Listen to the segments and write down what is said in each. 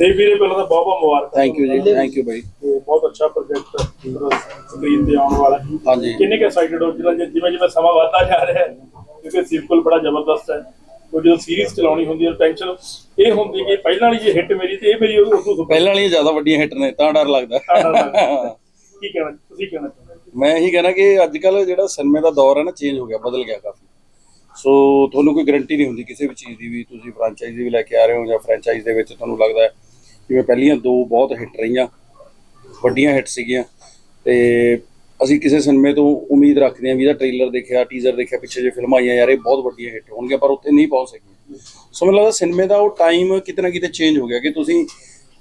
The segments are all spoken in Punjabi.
ਦੇਵ ਵੀਰੇ ਪਹਿਲਾਂ ਤਾਂ ਬਹੁਤ ਬਹੁਤ ਮੁਬਾਰਕ। ਥੈਂਕ ਯੂ ਜੀ ਥੈਂਕ ਯੂ ਬਾਈ। ਬਹੁਤ ਅੱਛਾ ਪ੍ਰੋਜੈਕਟ ਸਕਰੀਨ ਤੇ ਆਉਣ ਵਾਲਾ। ਹੈ ਹਾਂਜੀ। ਕਿੰਨੇ ਕੁ ਐਕਸਾਈਟਡ ਹੋ ਜਿਹੜਾ ਜਿਵੇਂ ਜਿਵੇਂ ਸਮਾਂ ਵਧਦਾ ਜਾ ਰਿਹਾ ਹੈ ਕਿਉਂਕਿ ਸੀਕੁਅਲ ਬੜਾ ਜ਼ਬਰਦਸਤ ਹੈ। ਉਹ ਜਦੋਂ ਸੀਰੀਜ਼ ਚਲਾਉਣੀ ਹੁੰਦੀ ਹੈ ਟੈਨਸ਼ਨ ਇਹ ਹੁੰਦੀ ਕਿ ਪਹਿਲਾਂ ਵਾਲੀ ਜੇ ਹਿੱਟ ਮੇਰੀ ਤੇ ਇਹ ਮੇਰੀ ਉਦੋਂ ਤੋਂ ਪਹਿਲਾਂ ਵਾਲੀਆਂ ਜ਼ਿਆਦਾ ਵੱਡੀਆਂ ਹਿੱਟ ਨੇ ਤਾਂ ਡਰ ਲੱਗਦਾ। ਕੀ ਕਹਿਣਾ ਤੁਸੀਂ ਕਹਿਣਾ? ਮੈਂ ਇਹੀ ਕਹਿਣਾ ਕਿ ਅੱਜ ਕੱਲ ਜਿਹੜਾ ਸਿਨੇਮੇ ਦਾ ਦੌਰ ਹੈ ਨਾ ਚੇਂਜ ਹੋ ਗਿਆ ਬਦਲ ਗਿਆ ਕਾਫੀ। ਸੋ ਤੁਹਾਨੂੰ ਕੋਈ ਗਾਰੰਟੀ ਨਹੀਂ ਹੁੰਦੀ ਕਿਸੇ ਵੀ ਚੀਜ਼ ਦੀ ਵੀ ਤੁਸੀਂ ਫਰੈਂਚਾਈਜ਼ੀ ਵੀ ਲੈ ਕੇ ਆ ਰਹੇ ਹੋ ਜਾਂ ਫਰੈਂਚਾਈਜ਼ ਦੇ ਵਿੱਚ ਤੁਹਾਨੂੰ ਲੱਗਦਾ ਹੈ ਜਿਵੇਂ ਪਹਿਲੀਆਂ ਦੋ ਬਹੁਤ ਹਿੱਟ ਰਹੀਆਂ, ਵੱਡੀਆਂ ਹਿੱਟ ਸੀਗੀਆਂ, ਤੇ ਅਸੀਂ ਕਿਸੇ ਸਿਨੇਮੇ ਤੋਂ ਉਮੀਦ ਰੱਖਦੇ ਹਾਂ ਵੀ ਇਹਦਾ ਟ੍ਰੇਲਰ ਦੇਖਿਆ ਟੀਜ਼ਰ ਦੇਖਿਆ, ਪਿੱਛੇ ਜੇ ਫਿਲਮਾਂ ਆਈਆਂ, ਯਾਰ ਇਹ ਬਹੁਤ ਵੱਡੀਆਂ ਹਿੱਟ ਹੋਣਗੀਆਂ, ਪਰ ਉੱਥੇ ਨਹੀਂ ਪਹੁੰਚ ਸਕੀਆਂ। ਸੋ ਮੈਨੂੰ ਲੱਗਦਾ ਸਿਨੇਮੇ ਦਾ ਉਹ ਟਾਈਮ ਕਿਤੇ ਨਾ ਕਿਤੇ ਚੇਂਜ ਹੋ ਗਿਆ ਕਿ ਤੁਸੀਂ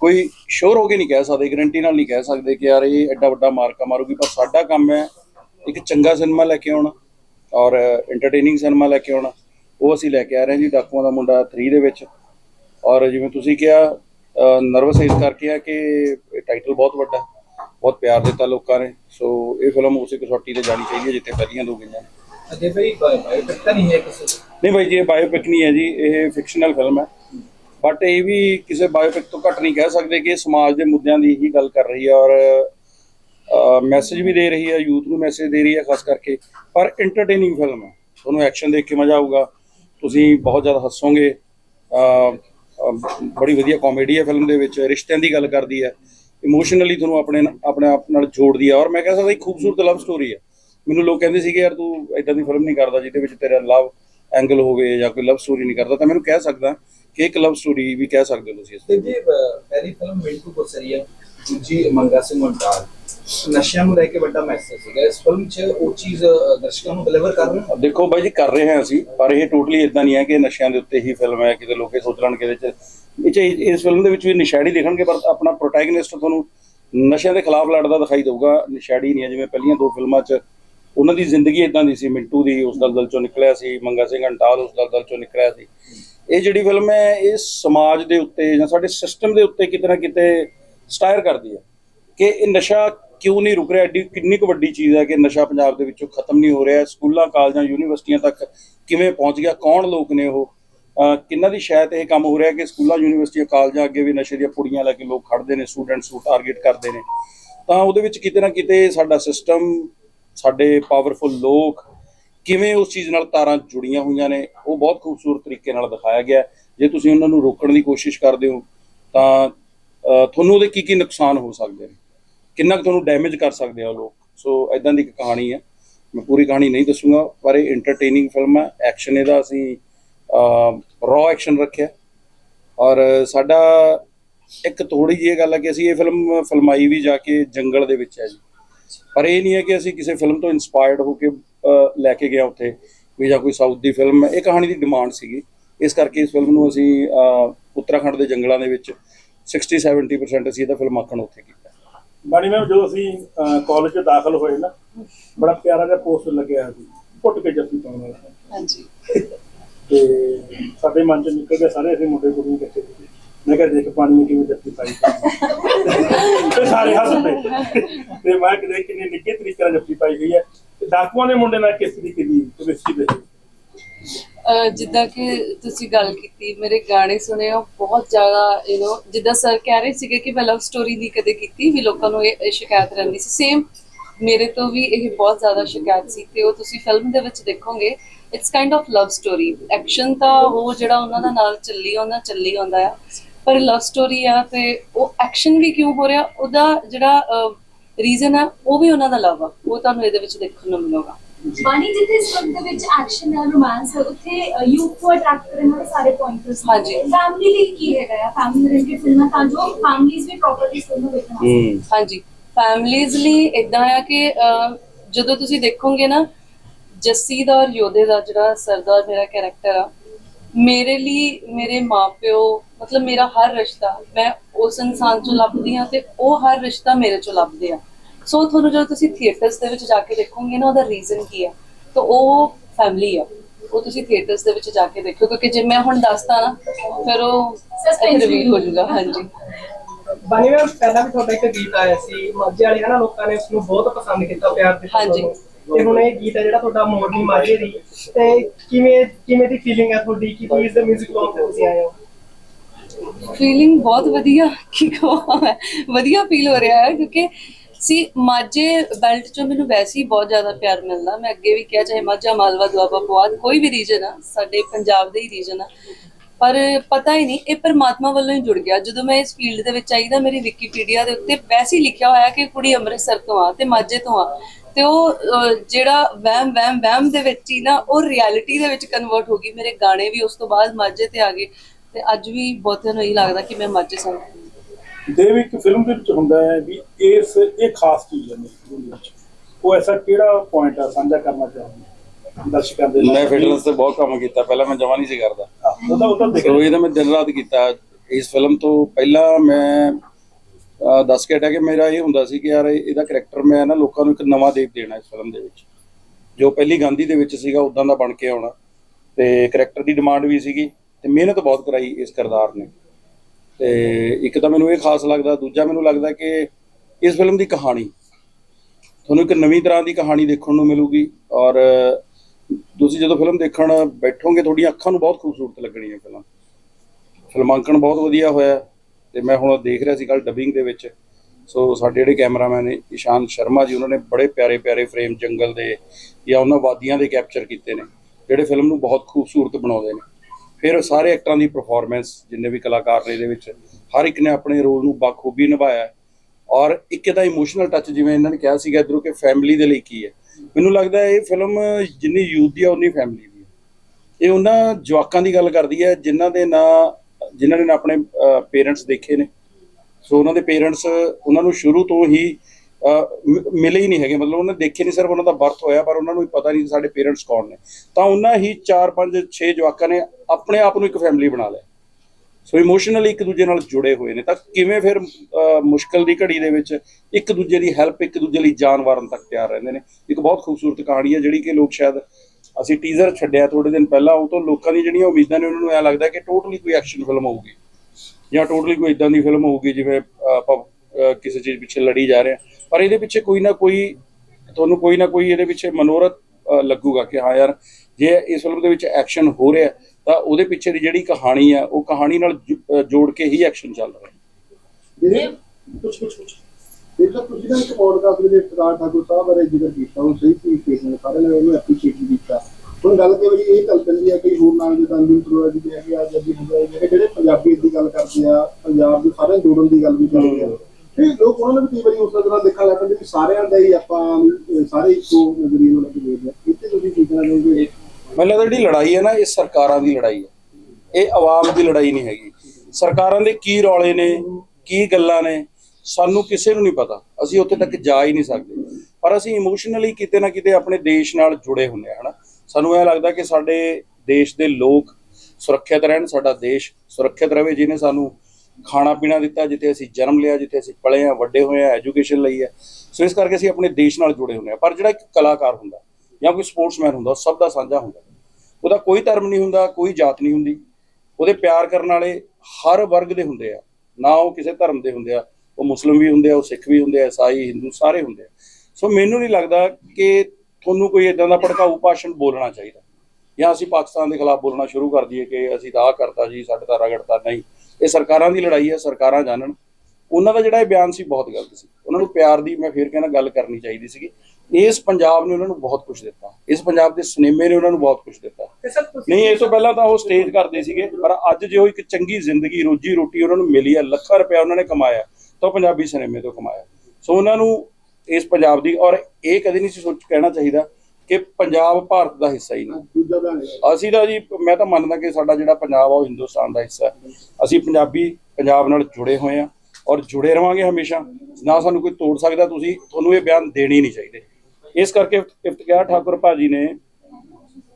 ਕੋਈ ਸ਼ੋਰ ਹੋ ਕੇ ਨਹੀਂ ਕਹਿ ਸਕਦੇ ਗਰੰਟੀ ਨਾਲ ਨਹੀਂ ਕਹਿ ਸਕਦੇ ਕਿ ਯਾਰ ਇਹ ਐਡਾ ਵੱਡਾ ਮਾਰਕਾ ਮਾਰੂਗੀ, ਪਰ ਸਾਡਾ ਕੰਮ ਹੈ ਇੱਕ ਚੰਗਾ ਸਿਨੇਮਾ ਲੈ ਕੇ ਆਉਣਾ ਔਰ ਐਂਟਰਟੇਨਿੰਗ ਸਿਨੇਮਾ ਲੈ ਕੇ ਆਉਣਾ। ਉਹ ਅਸੀਂ ਲੈ ਕੇ ਆ ਰਹੇ ਹਾਂ ਜੀ, ਡਾਕੂਆਂ ਦਾ ਮੁੰਡਾ 3 ਦੇ ਵਿੱਚ। ਔਰ ਜਿਵੇਂ ਤੁਸੀਂ ਕਿਹਾ ਨਰਵਸ ਇਸ ਕਰਕੇ ਆ ਕਿ ਟਾਈਟਲ ਬਹੁਤ ਵੱਡਾ। ਬਹੁਤ ਪਿਆਰ ਦਿੱਤਾ ਲੋਕਾਂ ਨੇ। ਸੋ ਇਹ ਫਿਲਮ ਉਸੇ ਕਸੌਟੀ ਤੇ ਜਾਣੀ ਚਾਹੀਦੀ ਹੈ ਜਿੱਥੇ ਪਹਿਲੀਆਂ ਦੋ ਗਈਆਂ ਅਜੇ ਭਾਈ ਬਾਇਓਪਿਕ ਤਾਂ ਨਹੀਂ ਹੈ ਕਿਸੇ। ਨਹੀਂ ਬਾਈ ਜੀ ਇਹ ਬਾਇਓਪਿਕ ਨਹੀਂ ਹੈ ਜੀ ਇਹ ਫਿਕਸ਼ਨਲ ਫਿਲਮ ਹੈ। ਬਟ ਇਹ ਵੀ ਕਿਸੇ ਬਾਇਓਪਿਕ ਤੋਂ ਘੱਟ ਨਹੀਂ ਕਹਿ ਸਕਦੇ ਕਿ ਇਹ ਸਮਾਜ ਦੇ ਮੁੱਦਿਆਂ ਦੀ ਹੀ ਗੱਲ ਕਰ ਰਹੀ ਹੈ ਔਰ ਮੈਸੇਜ ਵੀ ਦੇ ਰਹੀ ਹੈ ਯੂਥ ਨੂੰ ਮੈਸੇਜ ਦੇ ਰਹੀ ਹੈ ਖਾਸ ਕਰਕੇ। ਪਰ ਐਂਟਰਟੇਨਿੰਗ ਫਿਲਮ ਹੈ। ਤੁਹਾਨੂੰ ਐਕਸ਼ਨ ਦੇਖ ਕੇ ਮਜ਼ਾ ਆਊਗਾ। ਤੁਸੀਂ ਬਹੁਤ ਜ਼ਿਆਦਾ ਹੱਸੋਗੇ। ਬੜੀ ਵਧੀਆ ਕਾਮੇਡੀ ਹੈ ਫਿਲਮ ਦੇ ਵਿੱਚ, ਰਿਸ਼ਤਿਆਂ ਦੀ ਗੱਲ ਕਰਦੀ ਹੈ। ਇਮੋਸ਼ਨਲੀ ਤੁਹਾਨੂੰ ਆਪਣੇ ਆਪਣੇ ਆਪ ਨਾਲ ਜੋੜਦੀ ਹੈ। ਔਰ ਮੈਂ ਕਹਿ ਸਕਦਾ ਇੱਕ ਖੂਬਸੂਰਤ ਲਵ ਸਟੋਰੀ ਹੈ। ਮੈਨੂੰ ਲੋਕ ਕਹਿੰਦੇ ਸੀਗੇ, ਯਾਰ ਤੂੰ ਇਦਾਂ ਦੀ ਫਿਲਮ ਨਹੀਂ ਕਰਦਾ ਜਿਹਦੇ ਵਿੱਚ ਤੇਰਾ ਲਵ ਐਂਗਲ ਹੋਵੇ ਜਾਂ ਕੋਈ ਲਵ ਸਟੋਰੀ ਨਹੀਂ ਕਰਦਾ, ਤਾਂ ਮੈਨੂੰ ਕਹਿ ਸਕਦਾ ਕਿ ਇੱਕ ਲਵ ਸਟੋਰੀ ਵੀ ਕਹਿ ਸਕਦੇ ਹੋ ਤੁਸੀਂ ਇਸ ਤੇ ਜੀ ਪਹਿਲੀ ਫਿਲਮ ਮਿੰਟੂ ਗੁਰਸਰੀਆ ਦੂਜੀ ਮੰਗਾ ਸਿੰਘ ਮੰਟਾਲ ਨਸ਼ਿਆਂ ਨੂੰ ਲੈ ਕੇ ਵੱਡਾ ਮੈਸੇਜ ਸੀਗਾ। ਇਸ ਫਿਲਮ 'ਚ ਉਹ ਚੀਜ਼ ਦਰਸ਼ਕਾਂ ਨੂੰ ਡਿਲੀਵਰ ਕਰ ਰਹੇ ਹੋ ਦੇਖੋ ਬਾਈ ਜੀ ਕਰ ਰਹੇ ਹਾਂ ਅਸੀਂ ਪਰ ਇਹ ਟੋਟਲੀ ਇਦਾਂ ਨਹੀਂ ਹੈ ਕਿ ਨਸ਼ਿਆਂ ਦੇ ਉੱਤੇ ਹੀ ਫਿਲਮ ਹੈ ਕਿਤੇ ਲੋਕੇ ਸੋਚ ਲੈਣ ਕਿ ਇਹਦੇ ਚ। ਇਹ ਇਸ ਫਿਲਮ ਦੇ ਵਿੱਚ ਵੀ ਨਿਸ਼ਾਨੀ ਦਿਖਣਗੇ ਪਰ ਆਪਣਾ ਪ੍ਰੋਟੈਗਨਿਸਟ ਤੁਹਾਨੂੰ ਨਸ਼ਿਆਂ ਦੇ ਖਿਲਾਫ ਲੜਦਾ ਦਿਖਾਈ ਦੇਊਗਾ। ਨਿਸ਼ਾਨੀ ਨਹੀਂ ਹੈ ਜਿਵੇਂ ਪਹਿਲੀਆਂ ਦੋ ਫਿਲਮਾਂ 'ਚ ਉਹਨਾਂ ਦੀ ਜ਼ਿੰਦਗੀ ਇਦਾਂ ਦੀ ਸੀ ਮਿੰਟੂ ਦੀ ਉਸ ਦਲਦਲ ਚੋਂ ਨਿਕਲਿਆ ਸੀ ਮੰਗਾ ਸਿੰਘ ਅੰਟਾਲ ਉਸ ਦਲਦਲ ਚੋਂ ਨਿਕਲਿਆ ਸੀ। ਇਹ ਜਿਹੜੀ ਫਿਲਮ ਹੈ, ਇਹ ਸਮਾਜ ਦੇ ਉੱਤੇ ਜਾਂ ਸਾਡੇ ਸਿਸਟਮ ਦੇ ਉੱਤੇ ਕਿਤੇ ਨਾ ਕਿਤੇ ਸਟਾਇਰ ਕਰਦੀ ਹੈ ਕਿ ਇਹ ਨਸ਼ਾ ਕਿਉਂ ਨਹੀਂ ਰੁਕ ਰਿਹਾ? ਐਡੀ ਕਿੰਨੀ ਕੁ ਵੱਡੀ ਚੀਜ਼ ਹੈ ਕਿ ਨਸ਼ਾ ਪੰਜਾਬ ਦੇ ਵਿੱਚੋਂ ਖਤਮ ਨਹੀਂ ਹੋ ਰਿਹਾ। ਸਕੂਲਾਂ, ਕਾਲਜਾਂ, ਯੂਨੀਵਰਸਿਟੀਆਂ ਤੱਕ ਕਿਵੇਂ ਪਹੁੰਚ ਗਿਆ? ਕੌਣ ਲੋਕ ਨੇ ਉਹ? ਕਿੰਨਾ ਦੀ ਸ਼ਾਇਦ ਇਹ ਕੰਮ ਹੋ ਰਿਹਾ ਕਿ ਸਕੂਲਾਂ, ਯੂਨੀਵਰਸਿਟੀਆਂ, ਕਾਲਜਾਂ ਅੱਗੇ ਵੀ ਨਸ਼ੇ ਦੀਆਂ ਪੁੜੀਆਂ ਲੈ ਕੇ ਲੋਕ ਖੜਦੇ ਨੇ ਸਟੂਡੈਂਟਸ ਨੂੰ ਟਾਰਗੇਟ ਕਰਦੇ ਨੇ। ਤਾਂ ਉਹਦੇ ਵਿੱਚ ਕਿਤੇ ਨਾ ਕਿਤੇ ਸਾਡਾ ਸਿਸਟਮ ਸਾਡੇ ਪਾਵਰਫੁਲ ਲੋਕ ਕਿਵੇਂ ਉਸ ਚੀਜ਼ ਨਾਲ ਤਾਰਾਂ ਜੁੜੀਆਂ ਹੋਈਆਂ ਨੇ, ਉਹ ਬਹੁਤ ਖੂਬਸੂਰਤ ਤਰੀਕੇ ਨਾਲ ਦਿਖਾਇਆ ਗਿਆ। ਜੇ ਤੁਸੀਂ ਉਹਨਾਂ ਨੂੰ ਰੋਕਣ ਦੀ ਕੋਸ਼ਿਸ਼ ਕਰਦੇ ਹੋ, ਤਾਂ ਤੁਹਾਨੂੰ ਉਹਦੇ ਕੀ ਕੀ ਨੁਕਸਾਨ ਹੋ ਸਕਦੇ ਨੇ? ਕਿੰਨਾ ਕੁ ਤੁਹਾਨੂੰ ਡੈਮੇਜ ਕਰ ਸਕਦੇ ਆ ਉਹ ਲੋਕ? ਸੋ ਐਦਾਂ ਦੀ ਇੱਕ ਕਹਾਣੀ ਹੈ। ਮੈਂ ਪੂਰੀ ਕਹਾਣੀ ਨਹੀਂ ਦੱਸੂਗਾ, ਪਰ ਇਹ ਐਂਟਰਟੇਨਿੰਗ ਫਿਲਮ ਹੈ। ਐਕਸ਼ਨ ਇਹਦਾ ਅਸੀਂ ਰॉ ਐਕਸ਼ਨ ਰੱਖਿਆ। ਔਰ ਸਾਡਾ ਇੱਕ ਥੋੜੀ ਜਿਹੀ ਇਹ ਗੱਲ ਹੈ ਕਿ ਅਸੀਂ ਇਹ ਫਿਲਮ ਫਲਮਾਈ ਵੀ ਜਾ ਕੇ ਜੰਗਲ ਦੇ ਵਿੱਚ ਹੈ ਜੀ। ਪਰ ਇਹ ਨਹੀਂ ਹੈ ਕਿ ਅਸੀਂ ਕਿਸੇ ਫਿਲਮ ਤੋਂ ਇਨਸਪਾਇਰਡ ਹੋ ਕੇ ਲੈ ਕੇ ਗਏ ਉੱਥੇ ਵੀ ਜਾਂ ਕੋਈ ਸਾਊਥ ਦੀ ਫਿਲਮ ਇਹ ਕਹਾਣੀ ਦੀ ਡਿਮਾਂਡ ਸੀਗੀ। ਇਸ ਕਰਕੇ ਇਸ ਫਿਲਮ ਨੂੰ ਅਸੀਂ ਉੱਤਰਾਖੰਡ ਦੇ ਜੰਗਲਾਂ ਦੇ ਵਿੱਚ 60 70% ਅਸੀਂ ਇਹਦਾ ਫਿਲਮਾਕਣ ਉੱਥੇ ਕੀਤਾ। ਬਾਣੀ ਮੈਮ ਜਦੋਂ ਅਸੀਂ ਕਾਲਜ 'ਚ ਦਾਖਲ ਹੋਏ ਨਾ ਬੜਾ ਪਿਆਰਾ ਜਿਹਾ ਪੋਸਟਰ ਲੱਗਿਆ ਸੀ ਪੁੱਟ ਕੇ ਜੱਫੀ ਪਾਉਣ ਵਾਲਾ। ਹਾਂਜੀ। ਤੇ ਸਾਡੇ ਮਨ 'ਚ ਨਿਕਲ ਗਿਆ ਸਾਰੇ ਅਸੀਂ ਮੁੰਡੇ ਕੁੜੀ ਇਕੱਠੇ ਸੀ ਮੈਂ ਕਿਹਾ ਦੇਖ ਪਾਣੀ ਨੇ ਕਿਵੇਂ ਜੱਫੀ ਪਾਈ ਤੇ ਸਾਰੇ ਹੱਸ ਪਏ ਤੇ ਮੈਂ ਕਿਹਾ ਕਿੰਨੇ ਨਿੱਕੇ ਤਰੀਕੇ ਨਾਲ ਜੱਫੀ ਪਾਈ ਗਈ ਹੈ। ਤੇ ਡਾਕੂਆਂ ਦੇ ਮੁੰਡੇ ਨਾਲ ਕਿਸ ਤਰੀਕੇ ਦੀ ਕੈਮਿਸਟਰੀ ਦੇ ਅਹ ਜਿੱਦਾਂ ਕਿ ਤੁਸੀਂ ਗੱਲ ਕੀਤੀ, ਮੇਰੇ ਗਾਣੇ ਸੁਣੇ ਹੋ ਬਹੁਤ ਜ਼ਿਆਦਾ ਯੂ نو ਜਿੱਦਾਂ ਸਰ ਕਹਿ ਰਹੇ ਸੀਗੇ ਕਿ ਮੈਂ ਲਵ ਸਟੋਰੀ ਨਹੀਂ ਕਦੇ ਕੀਤੀ, ਵੀ ਲੋਕਾਂ ਨੂੰ ਇਹ ਇਹ ਸ਼ਿਕਾਇਤ ਰਹਿੰਦੀ ਸੀ। ਸੇਮ ਮੇਰੇ ਤੋਂ ਵੀ ਇਹ ਬਹੁਤ ਜ਼ਿਆਦਾ ਸ਼ਿਕਾਇਤ ਸੀ ਤੇ ਉਹ ਤੁਸੀਂ ਫਿਲਮ ਦੇ ਵਿੱਚ ਦੇਖੋਗੇ it's kind of love story action ਤਾਂ ਉਹ ਜਿਹੜਾ ਉਹਨਾਂ ਦਾ ਨਾਲ ਚੱਲੀ ਆਉਂਦਾ ਚੱਲੀ ਆਉਂਦਾ ਆ, ਪਰ ਲਵ ਸਟੋਰੀ ਆ ਤੇ ਉਹ ਐਕਸ਼ਨ ਵੀ ਕਿਉਂ ਹੋ ਰਿਹਾ? ਉਹਦਾ ਜਿਹੜਾ ਰੀਜ਼ਨ ਆ ਉਹ ਵੀ ਉਹਨਾਂ ਦਾ ਲਵ ਆ ਉਹ ਤੁਹਾਨੂੰ ਇਹਦੇ ਵਿੱਚ ਦੇਖਣ ਨੂੰ ਮਿਲੇਗਾ। ਬਾਣੀ ਜਿੱਥੇ ਇਸ ਫਿਲਮ ਦੇ ਵਿੱਚ ਐਕਸ਼ਨ ਹੈ ਰੋਮਾਂਸ ਹੈ ਉੱਥੇ ਯੂਥ ਨੂੰ ਅਟਰੈਕਟ ਕਰਨ ਵਾਲੇ ਸਾਰੇ ਪੁਆਇੰਟਰਸ ਹਾਂਜੀ। ਫੈਮਿਲੀ ਲਈ ਕੀ ਹੈਗਾ ਹੈ ਫੈਮਿਲੀ ਰਿਲੇਟਡ ਫਿਲਮਾਂ ਤਾਂ ਜੋ ਫੈਮਿਲੀਜ਼ ਵੀ ਪ੍ਰੋਪਰਲੀ ਫਿਲਮ ਆ। ਹੂੰ। ਹਾਂਜੀ। ਫੈਮਲੀਜ਼ ਲਈ ਇਦਾਂ ਆ ਕਿ ਜਦੋਂ ਤੁਸੀਂ ਦੇਖੋਗੇ ਨਾ ਜੱਸੀ ਦਾ ਔਰ ਯੋਧੇ ਦਾ ਜਿਹੜਾ ਸਰਦਾਰ ਮੇਰਾ ਕੈਰੈਕਟਰ ਆ ਮੇਰੇ ਲਈ ਮੇਰੇ ਮਾਪਿਓ ਮਤਲਬ ਮੇਰਾ ਹਰ ਰਿਸ਼ਤਾ ਮੈਂ ਉਸ ਇਨਸਾਨ ਚੋਂ ਲੱਭਦੀ ਆ ਤੇ ਉਹ ਹਰ ਰਿਸ਼ਤਾ ਮੇਰੇ ਚੋਂ ਲੱਭਦੇ ਆ। ਸੋ ਤੁਹਾਨੂੰ ਜਦੋਂ ਤੁਸੀਂ ਥੀਏਟਰਸ ਦੇ ਵਿੱਚ ਜਾ ਕੇ ਦੇਖੋਗੇ ਨਾ ਉਹਦਾ ਰੀਜ਼ਨ ਕੀ ਆ ਤਾਂ ਉਹ ਫੈਮਿਲੀ ਆ। ਉਹ ਤੁਸੀਂ ਥੀਏਟਰਸ ਦੇ ਵਿੱਚ ਜਾ ਕੇ ਦੇਖੋ ਕਿਉਂਕਿ ਜੇ ਮੈਂ ਹੁਣ ਦੱਸਦਾ ਨਾ ਫਿਰ ਉਹ ਰਿਵੀਲ ਹੋ ਜਾਊਗਾ ਹਾਂਜੀ। ਬਣੀ ਮੈਂ ਪਹਿਲਾਂ ਵੀ ਤੁਹਾਡਾ ਇੱਕ ਗੀਤ ਆਇਆ ਸੀ ਮਾਝੇ ਵਾਲੇ ਹਨਾ ਲੋਕਾਂ ਨੇ ਉਸ ਨੂੰ ਬਹੁਤ ਪਸੰਦ ਕੀਤਾ ਪਿਆਰ ਦਿੱਤਾ ਹਾਂਜੀ। ਤੇ ਹੁਣ ਇਹ ਗੀਤ ਹੈ ਜਿਹੜਾ ਤੁਹਾਡਾ ਮੋਰਨੀ ਮਾਝੇ ਦੀ। ਤੇ ਕਿਵੇਂ ਕਿਵੇਂ ਦੀ ਫੀਲਿੰਗ ਹੈ ਤੁਹਾਡੀ? ਕਿ ਪਲੀਜ਼ ਦਾ 뮤직 ਲਾਉਣ ਤੇ ਤੁਸੀਂ ਆਏ ਹੋ? ਫੀਲਿੰਗ ਬਹੁਤ ਵਧੀਆ ਕੀ ਕਹਾਂ ਵਧੀਆ ਫੀਲ ਹੋ ਰਿਹਾ ਹੈ ਕਿਉਂਕਿ ਸੀ, ਮਾਝੇ ਬੈਲਟ ਚੋਂ ਮੈਨੂੰ ਵੈਸੇ ਹੀ ਬਹੁਤ ਜ਼ਿਆਦਾ ਪਿਆਰ ਮਿਲਦਾ। ਮੈਂ ਅੱਗੇ ਵੀ ਕਿਹਾ, ਚਾਹੇ ਮਾਝਾ, ਮਾਲਵਾ, ਦੁਆਬਾ, ਪੁਆਧ, ਕੋਈ ਵੀ ਰੀਜਨ ਆ, ਸਾਡੇ ਪੰਜਾਬ ਦੇ ਹੀ ਰੀਜਨ ਆ। ਪਰ ਪਤਾ ਹੀ ਨਹੀਂ, ਇਹ ਪਰਮਾਤਮਾ ਵੱਲੋਂ ਹੀ ਜੁੜ ਗਿਆ। ਜਦੋਂ ਮੈਂ ਇਸ ਫੀਲਡ ਦੇ ਵਿੱਚ ਆਈ ਤਾਂ ਮੇਰੀ ਵਿਕੀਪੀਡੀਆ ਦੇ ਉੱਤੇ ਵੈਸੇ ਹੀ ਲਿਖਿਆ ਹੋਇਆ ਕਿ ਕੁੜੀ ਅੰਮ੍ਰਿਤਸਰ ਤੋਂ ਆ ਤੇ ਮਾਝੇ ਤੋਂ ਆ। ਤੇ ਉਹ ਜਿਹੜਾ ਵਹਿਮ ਵਹਿਮ ਵਹਿਮ ਦੇ ਵਿੱਚ ਹੀ ਨਾ, ਉਹ ਰਿਐਲਿਟੀ ਦੇ ਵਿੱਚ ਕਨਵਰਟ ਹੋ ਗਈ। ਮੇਰੇ ਗਾਣੇ ਵੀ ਉਸ ਤੋਂ ਬਾਅਦ ਮਾਝੇ ਤੇ ਆ ਗਏ। ਤੇ ਅੱਜ ਵੀ ਬਹੁਤ ਨੂੰ ਇਹ ਲੱਗਦਾ ਕਿ ਮੈਂ ਮਾਝੇ ਸਾਂ। ਦੇਵ ਇੱਕ ਫਿਲਮ ਦੇ ਵਿੱਚ ਹੁੰਦਾ ਹੈ ਵੀ ਇਸ ਇਹ ਖਾਸ ਚੀਜ਼ ਹੈ ਮੇਰੀ ਦੇ ਵਿੱਚ। ਉਹ ਐਸਾ ਕਿਹੜਾ ਪੁਆਇੰਟ ਆ ਸਾਂਝਾ ਕਰਨਾ ਚਾਹੁੰਦੇ ਦਰਸ਼ਕਾਂ ਦੇ ਮੈਂ ਫਿਟਨੈਸ ਤੇ ਬਹੁਤ ਕੰਮ ਕੀਤਾ ਪਹਿਲਾਂ ਮੈਂ ਜਮਾ ਨਹੀਂ ਸੀ ਕਰਦਾ। ਉਹਦਾ ਦੇਖ ਮੈਂ ਦਿਨ ਰਾਤ ਕੀਤਾ। ਇਸ ਫਿਲਮ ਤੋਂ ਪਹਿਲਾਂ ਮੈਂ ਦੱਸ ਕੇ ਹਟਿਆ ਕਿ ਮੇਰਾ ਇਹ ਹੁੰਦਾ ਸੀ ਕਿ ਯਾਰ ਇਹ- ਇਹਦਾ ਕਰੈਕਟਰ ਮੈਂ ਨਾ ਲੋਕਾਂ ਨੂੰ ਇੱਕ ਨਵਾਂ ਦੇਖ ਦੇਣਾ ਇਸ ਫਿਲਮ ਦੇ ਵਿੱਚ। ਜੋ ਪਹਿਲੀ ਗਾਂਧੀ ਦੇ ਵਿੱਚ ਸੀਗਾ ਉਦਾਂ ਦਾ ਬਣ ਕੇ ਆਉਣਾ। ਤੇ ਕਰੈਕਟਰ ਦੀ ਡਿਮਾਂਡ ਵੀ ਸੀਗੀ ਤੇ ਮਿਹਨਤ ਬਹੁਤ ਕਰਾਈ ਇਸ ਕਿਰਦਾਰ ਨੇ। ਤੇ ਇੱਕ ਤਾਂ ਮੈਨੂੰ ਇਹ ਖਾਸ ਲੱਗਦਾ, ਦੂਜਾ ਮੈਨੂੰ ਲੱਗਦਾ ਕਿ ਇਸ ਫਿਲਮ ਦੀ ਕਹਾਣੀ, ਤੁਹਾਨੂੰ ਇੱਕ ਨਵੀਂ ਤਰ੍ਹਾਂ ਦੀ ਕਹਾਣੀ ਦੇਖਣ ਨੂੰ ਮਿਲੂਗੀ ਔਰ ਤੁਸੀਂ ਜਦੋਂ ਫਿਲਮ ਦੇਖਣ ਬੈਠੋਗੇ, ਤੁਹਾਡੀਆਂ ਅੱਖਾਂ ਨੂੰ ਬਹੁਤ ਖੂਬਸੂਰਤ ਲੱਗਣੀ ਹੈ ਫਿਲਮ। ਫਿਲਮਾਂਕਣ ਬਹੁਤ ਵਧੀਆ ਹੋਇਆ ਹੈ ਤੇ ਮੈਂ ਹੁਣ ਦੇਖ ਰਿਹਾ ਸੀ ਕੱਲ ਡਬਿੰਗ ਦੇ ਵਿੱਚ। ਸੋ ਸਾਡੇ ਜਿਹੜੇ ਕੈਮਰਾਮੈਨ ਨੇ ਇਸ਼ਾਨ ਸ਼ਰਮਾ ਜੀ, ਉਹਨਾਂ ਨੇ ਬੜੇ ਪਿਆਰੇ ਪਿਆਰੇ ਫਰੇਮ ਜੰਗਲ ਦੇ ਜਾਂ ਉਹਨਾਂ ਵਾਦੀਆਂ ਦੇ ਕੈਪਚਰ ਕੀਤੇ ਨੇ, ਜਿਹੜੇ ਫਿਲਮ ਨੂੰ ਬਹੁਤ ਖੂਬਸੂਰਤ ਬਣਾਉਂਦੇ ਨੇ। ਫਿਰ ਸਾਰੇ ਐਕਟਰਾਂ ਦੀ ਪਰਫਾਰਮੈਂਸ ਜਿੰਨੇ ਵੀ ਕਲਾਕਾਰ ਨੇ ਇਹਦੇ ਵਿੱਚ, ਹਰ ਇੱਕ ਨੇ ਆਪਣੇ ਰੋਲ ਨੂੰ ਬਾਖੂਬੀ ਨਿਭਾਇਆ। ਔਰ ਇੱਕ ਇਹਦਾ ਇਮੋਸ਼ਨਲ ਟੱਚ ਜਿਵੇਂ ਇਹਨਾਂ ਨੇ ਕਿਹਾ ਸੀਗਾ ਇਧਰੋਂ ਕਿ ਫੈਮਿਲੀ ਦੇ ਲਈ ਕੀ ਹੈ। ਮੈਨੂੰ ਲੱਗਦਾ ਇਹ ਫਿਲਮ ਜਿੰਨੀ ਯੂਥ ਦੀ ਹੈ ਉਨੀ ਫੈਮਿਲੀ ਦੀ ਹੈ। ਇਹ ਉਹਨਾਂ ਜਵਾਕਾਂ ਦੀ ਗੱਲ ਕਰਦੀ ਹੈ, ਜਿਨ੍ਹਾਂ ਦੇ ਨਾਂ, ਜਿਨ੍ਹਾਂ ਨੇ ਆਪਣੇ ਪੇਰੈਂਟਸ ਦੇਖੇ ਨੇ। ਸੋ ਉਹਨਾਂ ਦੇ ਪੇਰੈਂਟਸ ਉਹਨਾਂ ਨੂੰ ਸ਼ੁਰੂ ਤੋਂ ਹੀ ਮਿਲੇ ਹੀ ਨਹੀਂ ਹੈਗੇ। ਮਤਲਬ ਉਹਨਾਂ ਨੇ ਦੇਖੇ ਨਹੀਂ ਸਿਰਫ ਉਹਨਾਂ ਦਾ ਬਰਥ ਹੋਇਆ ਪਰ ਉਹਨਾਂ ਨੂੰ ਪਤਾ ਨਹੀਂ ਸਾਡੇ ਪੇਰੈਂਟਸ ਕੌਣ ਨੇ। ਤਾਂ ਉਹਨਾਂ ਹੀ 4 5 6 ਜਵਾਕਾਂ ਨੇ ਆਪਣੇ ਆਪ ਨੂੰ ਇੱਕ ਫੈਮਿਲੀ ਬਣਾ ਲਿਆ। ਸੋ ਇਮੋਸ਼ਨਲੀ ਇੱਕ ਦੂਜੇ ਨਾਲ ਜੁੜੇ ਹੋਏ ਨੇ। ਤਾਂ ਕਿਵੇਂ ਫਿਰ ਅਹ, ਮੁਸ਼ਕਲ ਦੀ ਘੜੀ ਦੇ ਵਿੱਚ ਇੱਕ ਦੂਜੇ ਦੀ ਹੈਲਪ ਇੱਕ ਦੂਜੇ ਲਈ ਜਾਨ ਵਾਰਨ ਤੱਕ ਤਿਆਰ ਰਹਿੰਦੇ ਨੇ। ਇੱਕ ਬਹੁਤ ਖੂਬਸੂਰਤ ਕਹਾਣੀ ਹੈ ਜਿਹੜੀ ਕਿ ਲੋਕ ਸ਼ਾਇਦ ਅਸੀਂ ਟੀਜ਼ਰ ਛੱਡਿਆ ਥੋੜੇ ਦਿਨ ਪਹਿਲਾਂ ਉਹ ਤੋਂ ਲੋਕਾਂ ਦੀ ਜਿਹੜੀਆਂ ਉਮੀਦਾਂ ਨੇ ਉਹਨਾਂ ਨੂੰ ਐ ਲੱਗਦਾ ਕਿ ਟੋਟਲੀ ਕੋਈ ਐਕਸ਼ਨ ਫਿਲਮ ਹੋਊਗੀ। ਜਾਂ ਟੋਟਲੀ ਕੋਈ ਇਦਾਂ ਦੀ ਫਿਲਮ ਹੋਊਗੀ ਜਿਵੇਂ ਆਪਾਂ ਕਿਸੇ ਚੀਜ਼ ਪਿੱਛੇ ਲੜੀ ਜਾ ਰਹੇ ਹਾਂ। ਪਰ ਇਹਦੇ ਪਿੱਛੇ ਕੋਈ ਨਾ ਕੋਈ, ਤੁਹਾਨੂੰ ਕੋਈ ਨਾ ਕੋਈ ਇਹਦੇ ਪਿੱਛੇ ਮਨੋਰਥ ਲੱਗੂਗਾ ਕਿ ਹਾਂ ਯਾਰ, ਜੇ ਇਸ ਫਿਲਮ ਦੇ ਵਿੱਚ ਐਕਸ਼ਨ ਹੋ ਰਿਹਾ ਤਾਂ ਉਹਦੇ ਪਿੱਛੇ ਦੀ ਜਿਹੜੀ ਕਹਾਣੀ ਆ ਉਹ ਕਹਾਣੀ ਨਾਲ ਜੋੜ ਕੇ ਹੀ ਐਕਸ਼ਨ ਚੱਲ ਰਿਹਾ ਦੇਖ ਕੁਛ ਕੁਛ ਕੁਛ ਇਹ ਤੁਸੀਂ ਨਾ ਇੱਕ ਪੋਡਕਾਸਟ ਵਿੱਚ ਇਫਤਕਾਰ ਠਾਕੁਰ ਸਾਹਿਬ ਬਾਰੇ ਜ਼ਿਕਰ ਕੀਤਾ, ਉਹ ਸਹੀ ਸੀ ਸਟੇਸ਼ਨ ਸਾਰੇ ਨੇ ਉਹਨੂੰ ਐਪਰੀਸ਼ੀਏਟ ਕੀਤਾ। ਹੁਣ ਗੱਲ ਤੇ ਵਈ ਇਹ ਗੱਲ ਪੈਂਦੀ ਹੈ ਕਿ ਹੋਰ ਨਾਲ ਦੇ ਦੰਦੀ ਪ੍ਰੋਗਰਾਮ ਦੀ ਹੈ ਕਿ ਅੱਜ ਹੁੰਦਾ ਜਿਹੜੇ ਜਿਹੜੇ ਪੰਜਾਬੀ ਦੀ ਗੱਲ ਕਰਦੇ ਆ, ਪੰਜਾਬ ਦੇ ਸਾਰੇ ਜੋੜਨ ਦੀ ਗੱਲ ਵੀ ਕਰਦੇ ਆ ਤੇ ਲੋਕ ਉਹਨਾਂ ਨੂੰ ਵੀ ਕਈ ਵਾਰੀ ਉਸ ਤਰ੍ਹਾਂ ਦੇਖਣ ਲੱਗ ਪੈਂਦੇ ਵੀ ਸਾਰਿਆਂ ਦਾ ਹੀ ਆਪਾਂ ਵੀ, ਅਹ, ਸਾਰੇ ਇੱਕੋ ਨਜ਼ਰੀਏ ਨਾਲ ਲੈ ਕੇ ਦੇਖਦੇ ਆ ਇੱਥੇ ਤੁਸੀਂ ਕੀ ਕਹਿਣਾ ਚਾਹੋਗੇ? ਮੈਨੂੰ ਲੱਗਦਾ ਜਿਹੜੀ ਲੜਾਈ ਹੈ ਨਾ ਇਹ ਸਰਕਾਰਾਂ ਦੀ ਲੜਾਈ ਹੈ। ਇਹ ਆਵਾਮ ਦੀ ਲੜਾਈ ਨਹੀਂ ਹੈਗੀ। ਸਰਕਾਰਾਂ ਦੇ ਕੀ ਰੌਲੇ ਨੇ ਕੀ ਗੱਲਾਂ ਨੇ ਸਾਨੂੰ ਕਿਸੇ ਨੂੰ ਨਹੀਂ ਪਤਾ। ਅਸੀਂ ਉੱਥੇ ਤੱਕ ਜਾ ਹੀ ਨਹੀਂ ਸਕਦੇ। ਪਰ ਅਸੀਂ ਇਮੋਸ਼ਨਲੀ ਕਿਤੇ ਨਾ ਕਿਤੇ ਆਪਣੇ ਦੇਸ਼ ਨਾਲ ਜੁੜੇ ਹੁੰਦੇ ਹਾਂ ਹਨਾ? ਸਾਨੂੰ ਇਹ ਲੱਗਦਾ ਕਿ ਸਾਡੇ ਦੇਸ਼ ਦੇ ਲੋਕ ਸੁਰੱਖਿਅਤ ਰਹਿਣ ਸਾਡਾ ਦੇਸ਼ ਸੁਰੱਖਿਅਤ ਰਹੇ ਜਿਹਨੇ ਸਾਨੂੰ ਖਾਣਾ ਪੀਣਾ ਦਿੱਤਾ, ਜਿੱਥੇ ਅਸੀਂ ਜਨਮ ਲਿਆ, ਜਿੱਥੇ ਅਸੀਂ ਪਲੇ ਆ ਵੱਡੇ ਹੋਏ ਆ ਐਜੂਕੇਸ਼ਨ ਲਈ ਹੈ। ਸੋ ਇਸ ਕਰਕੇ ਅਸੀਂ ਆਪਣੇ ਦੇਸ਼ ਨਾਲ ਜੁੜੇ ਹੁੰਦੇ ਆ ਪਰ ਜਿਹੜਾ ਇੱਕ ਕਲਾਕਾਰ ਹੁੰਦਾ ਜਾਂ ਕੋਈ ਸਪੋਰਟਸਮੈਨ ਹੁੰਦਾ, ਉਹ ਸਭ ਦਾ ਸਾਂਝਾ ਹੁੰਦਾ। ਉਹਦਾ ਕੋਈ ਧਰਮ ਨਹੀਂ ਹੁੰਦਾ, ਕੋਈ ਜਾਤ ਨਹੀਂ ਹੁੰਦੀ। ਉਹਦੇ ਪਿਆਰ ਕਰਨ ਵਾਲੇ ਹਰ ਵਰਗ ਦੇ ਹੁੰਦੇ ਆ। ਨਾ ਉਹ ਕਿਸੇ ਧਰਮ ਦੇ ਹੁੰਦੇ ਆ। ਉਹ ਮੁਸਲਿਮ ਵੀ ਹੁੰਦੇ ਆ, ਉਹ ਸਿੱਖ ਵੀ ਹੁੰਦੇ ਆ, ਈਸਾਈ, ਹਿੰਦੂ ਸਾਰੇ ਹੁੰਦੇ ਆ। ਸੋ ਮੈਨੂੰ ਨਹੀਂ ਲੱਗਦਾ ਕਿ ਤੁਹਾਨੂੰ ਕੋਈ ਇਦਾਂ ਦਾ ਭੜਕਾਊ ਭਾਸ਼ਣ ਬੋਲਣਾ ਚਾਹੀਦਾ। ਜਾਂ ਅਸੀਂ ਪਾਕਿਸਤਾਨ ਦੇ ਖਿਲਾਫ ਬੋਲਣਾ ਸ਼ੁਰੂ ਕਰ ਦਈਏ ਕਿ ਅਸੀਂ ਤਾਂ ਆਹ ਕਰਤਾ ਜੀ, ਸਾਡੇ ਤਾਂ ਰਗੜਤਾ ਨਹੀਂ। ਇਹ ਸਰਕਾਰਾਂ ਦੀ ਲੜਾਈ ਹੈ ਸਰਕਾਰਾਂ ਜਾਣਨ। ਉਹਨਾਂ ਦਾ ਜਿਹੜਾ ਇਹ ਬਿਆਨ ਸੀ ਬਹੁਤ ਗਲਤ ਸੀ। ਉਹਨਾਂ ਨੂੰ ਪਿਆਰ ਦੀ ਮੈਂ ਫਿਰ ਕਹਿੰਦਾ ਗੱਲ ਕਰਨੀ ਚਾਹੀਦੀ ਸੀਗੀ। ਇਸ ਪੰਜਾਬ ਨੇ ਉਹਨਾਂ ਨੂੰ ਬਹੁਤ ਕੁਝ ਦਿੱਤਾ। ਇਸ ਪੰਜਾਬ ਦੇ ਸਿਨੇਮੇ ਨੇ ਉਹਨਾਂ ਨੂੰ ਬਹੁਤ ਕੁਝ ਦਿੱਤਾ। ਨਹੀਂ ਇਹ ਤੋਂ ਪਹਿਲਾਂ ਤਾਂ ਉਹ ਸਟੇਜ ਕਰਦੇ ਸੀਗੇ ਪਰ ਅੱਜ ਜੇ ਉਹ ਇੱਕ ਚੰਗੀ ਜ਼ਿੰਦਗੀ ਰੋਜੀ ਰੋਟੀ ਉਹਨਾਂ ਨੂੰ ਮਿਲੀ ਹੈ ਲੱਖਾਂ ਰੁਪਇਆ ਉਹਨਾਂ ਨੇ ਕਮਾਇਆ ਤਾਂ ਪੰਜਾਬੀ ਸਿਨੇਮੇ ਤੋਂ ਕਮਾਇਆ। ਸੋ ਉਹਨਾਂ ਨੂੰ ਇਸ ਪੰਜਾਬ ਦੀ ਔਰ ਇਹ ਕਦੇ ਨਹੀਂ ਸੀ ਸੋਚ ਕਹਿਣਾ ਚਾਹੀਦਾ ਕਿ ਪੰਜਾਬ ਭਾਰਤ ਦਾ ਹਿੱਸਾ ਹੀ ਹੈ ਅਸੀਂ ਤਾਂ ਜੀ ਮੈਂ ਤਾਂ ਮੰਨਦਾ ਕਿ ਸਾਡਾ ਜਿਹੜਾ ਪੰਜਾਬ ਆ ਉਹ ਹਿੰਦੁਸਤਾਨ ਦਾ ਹਿੱਸਾ ਹੈ। ਅਸੀਂ ਪੰਜਾਬੀ ਪੰਜਾਬ ਨਾਲ ਜੁੜੇ ਹੋਏ ਆ ਔਰ ਜੁੜੇ ਰਵਾਂਗੇ ਹਮੇਸ਼ਾ। ਨਾ ਸਾਨੂੰ ਕੋਈ ਤੋੜ ਸਕਦਾ ਤੁਸੀਂ ਤੁਹਾਨੂੰ ਇਹ ਬਿਆਨ ਦੇਣੇ ਨਹੀਂ ਚਾਹੀਦੇ। ਇਸ ਕਰਕੇ ਇਫਤਿਖਾਰ ਠਾਕੁਰ ਭਾਜੀ ਨੇ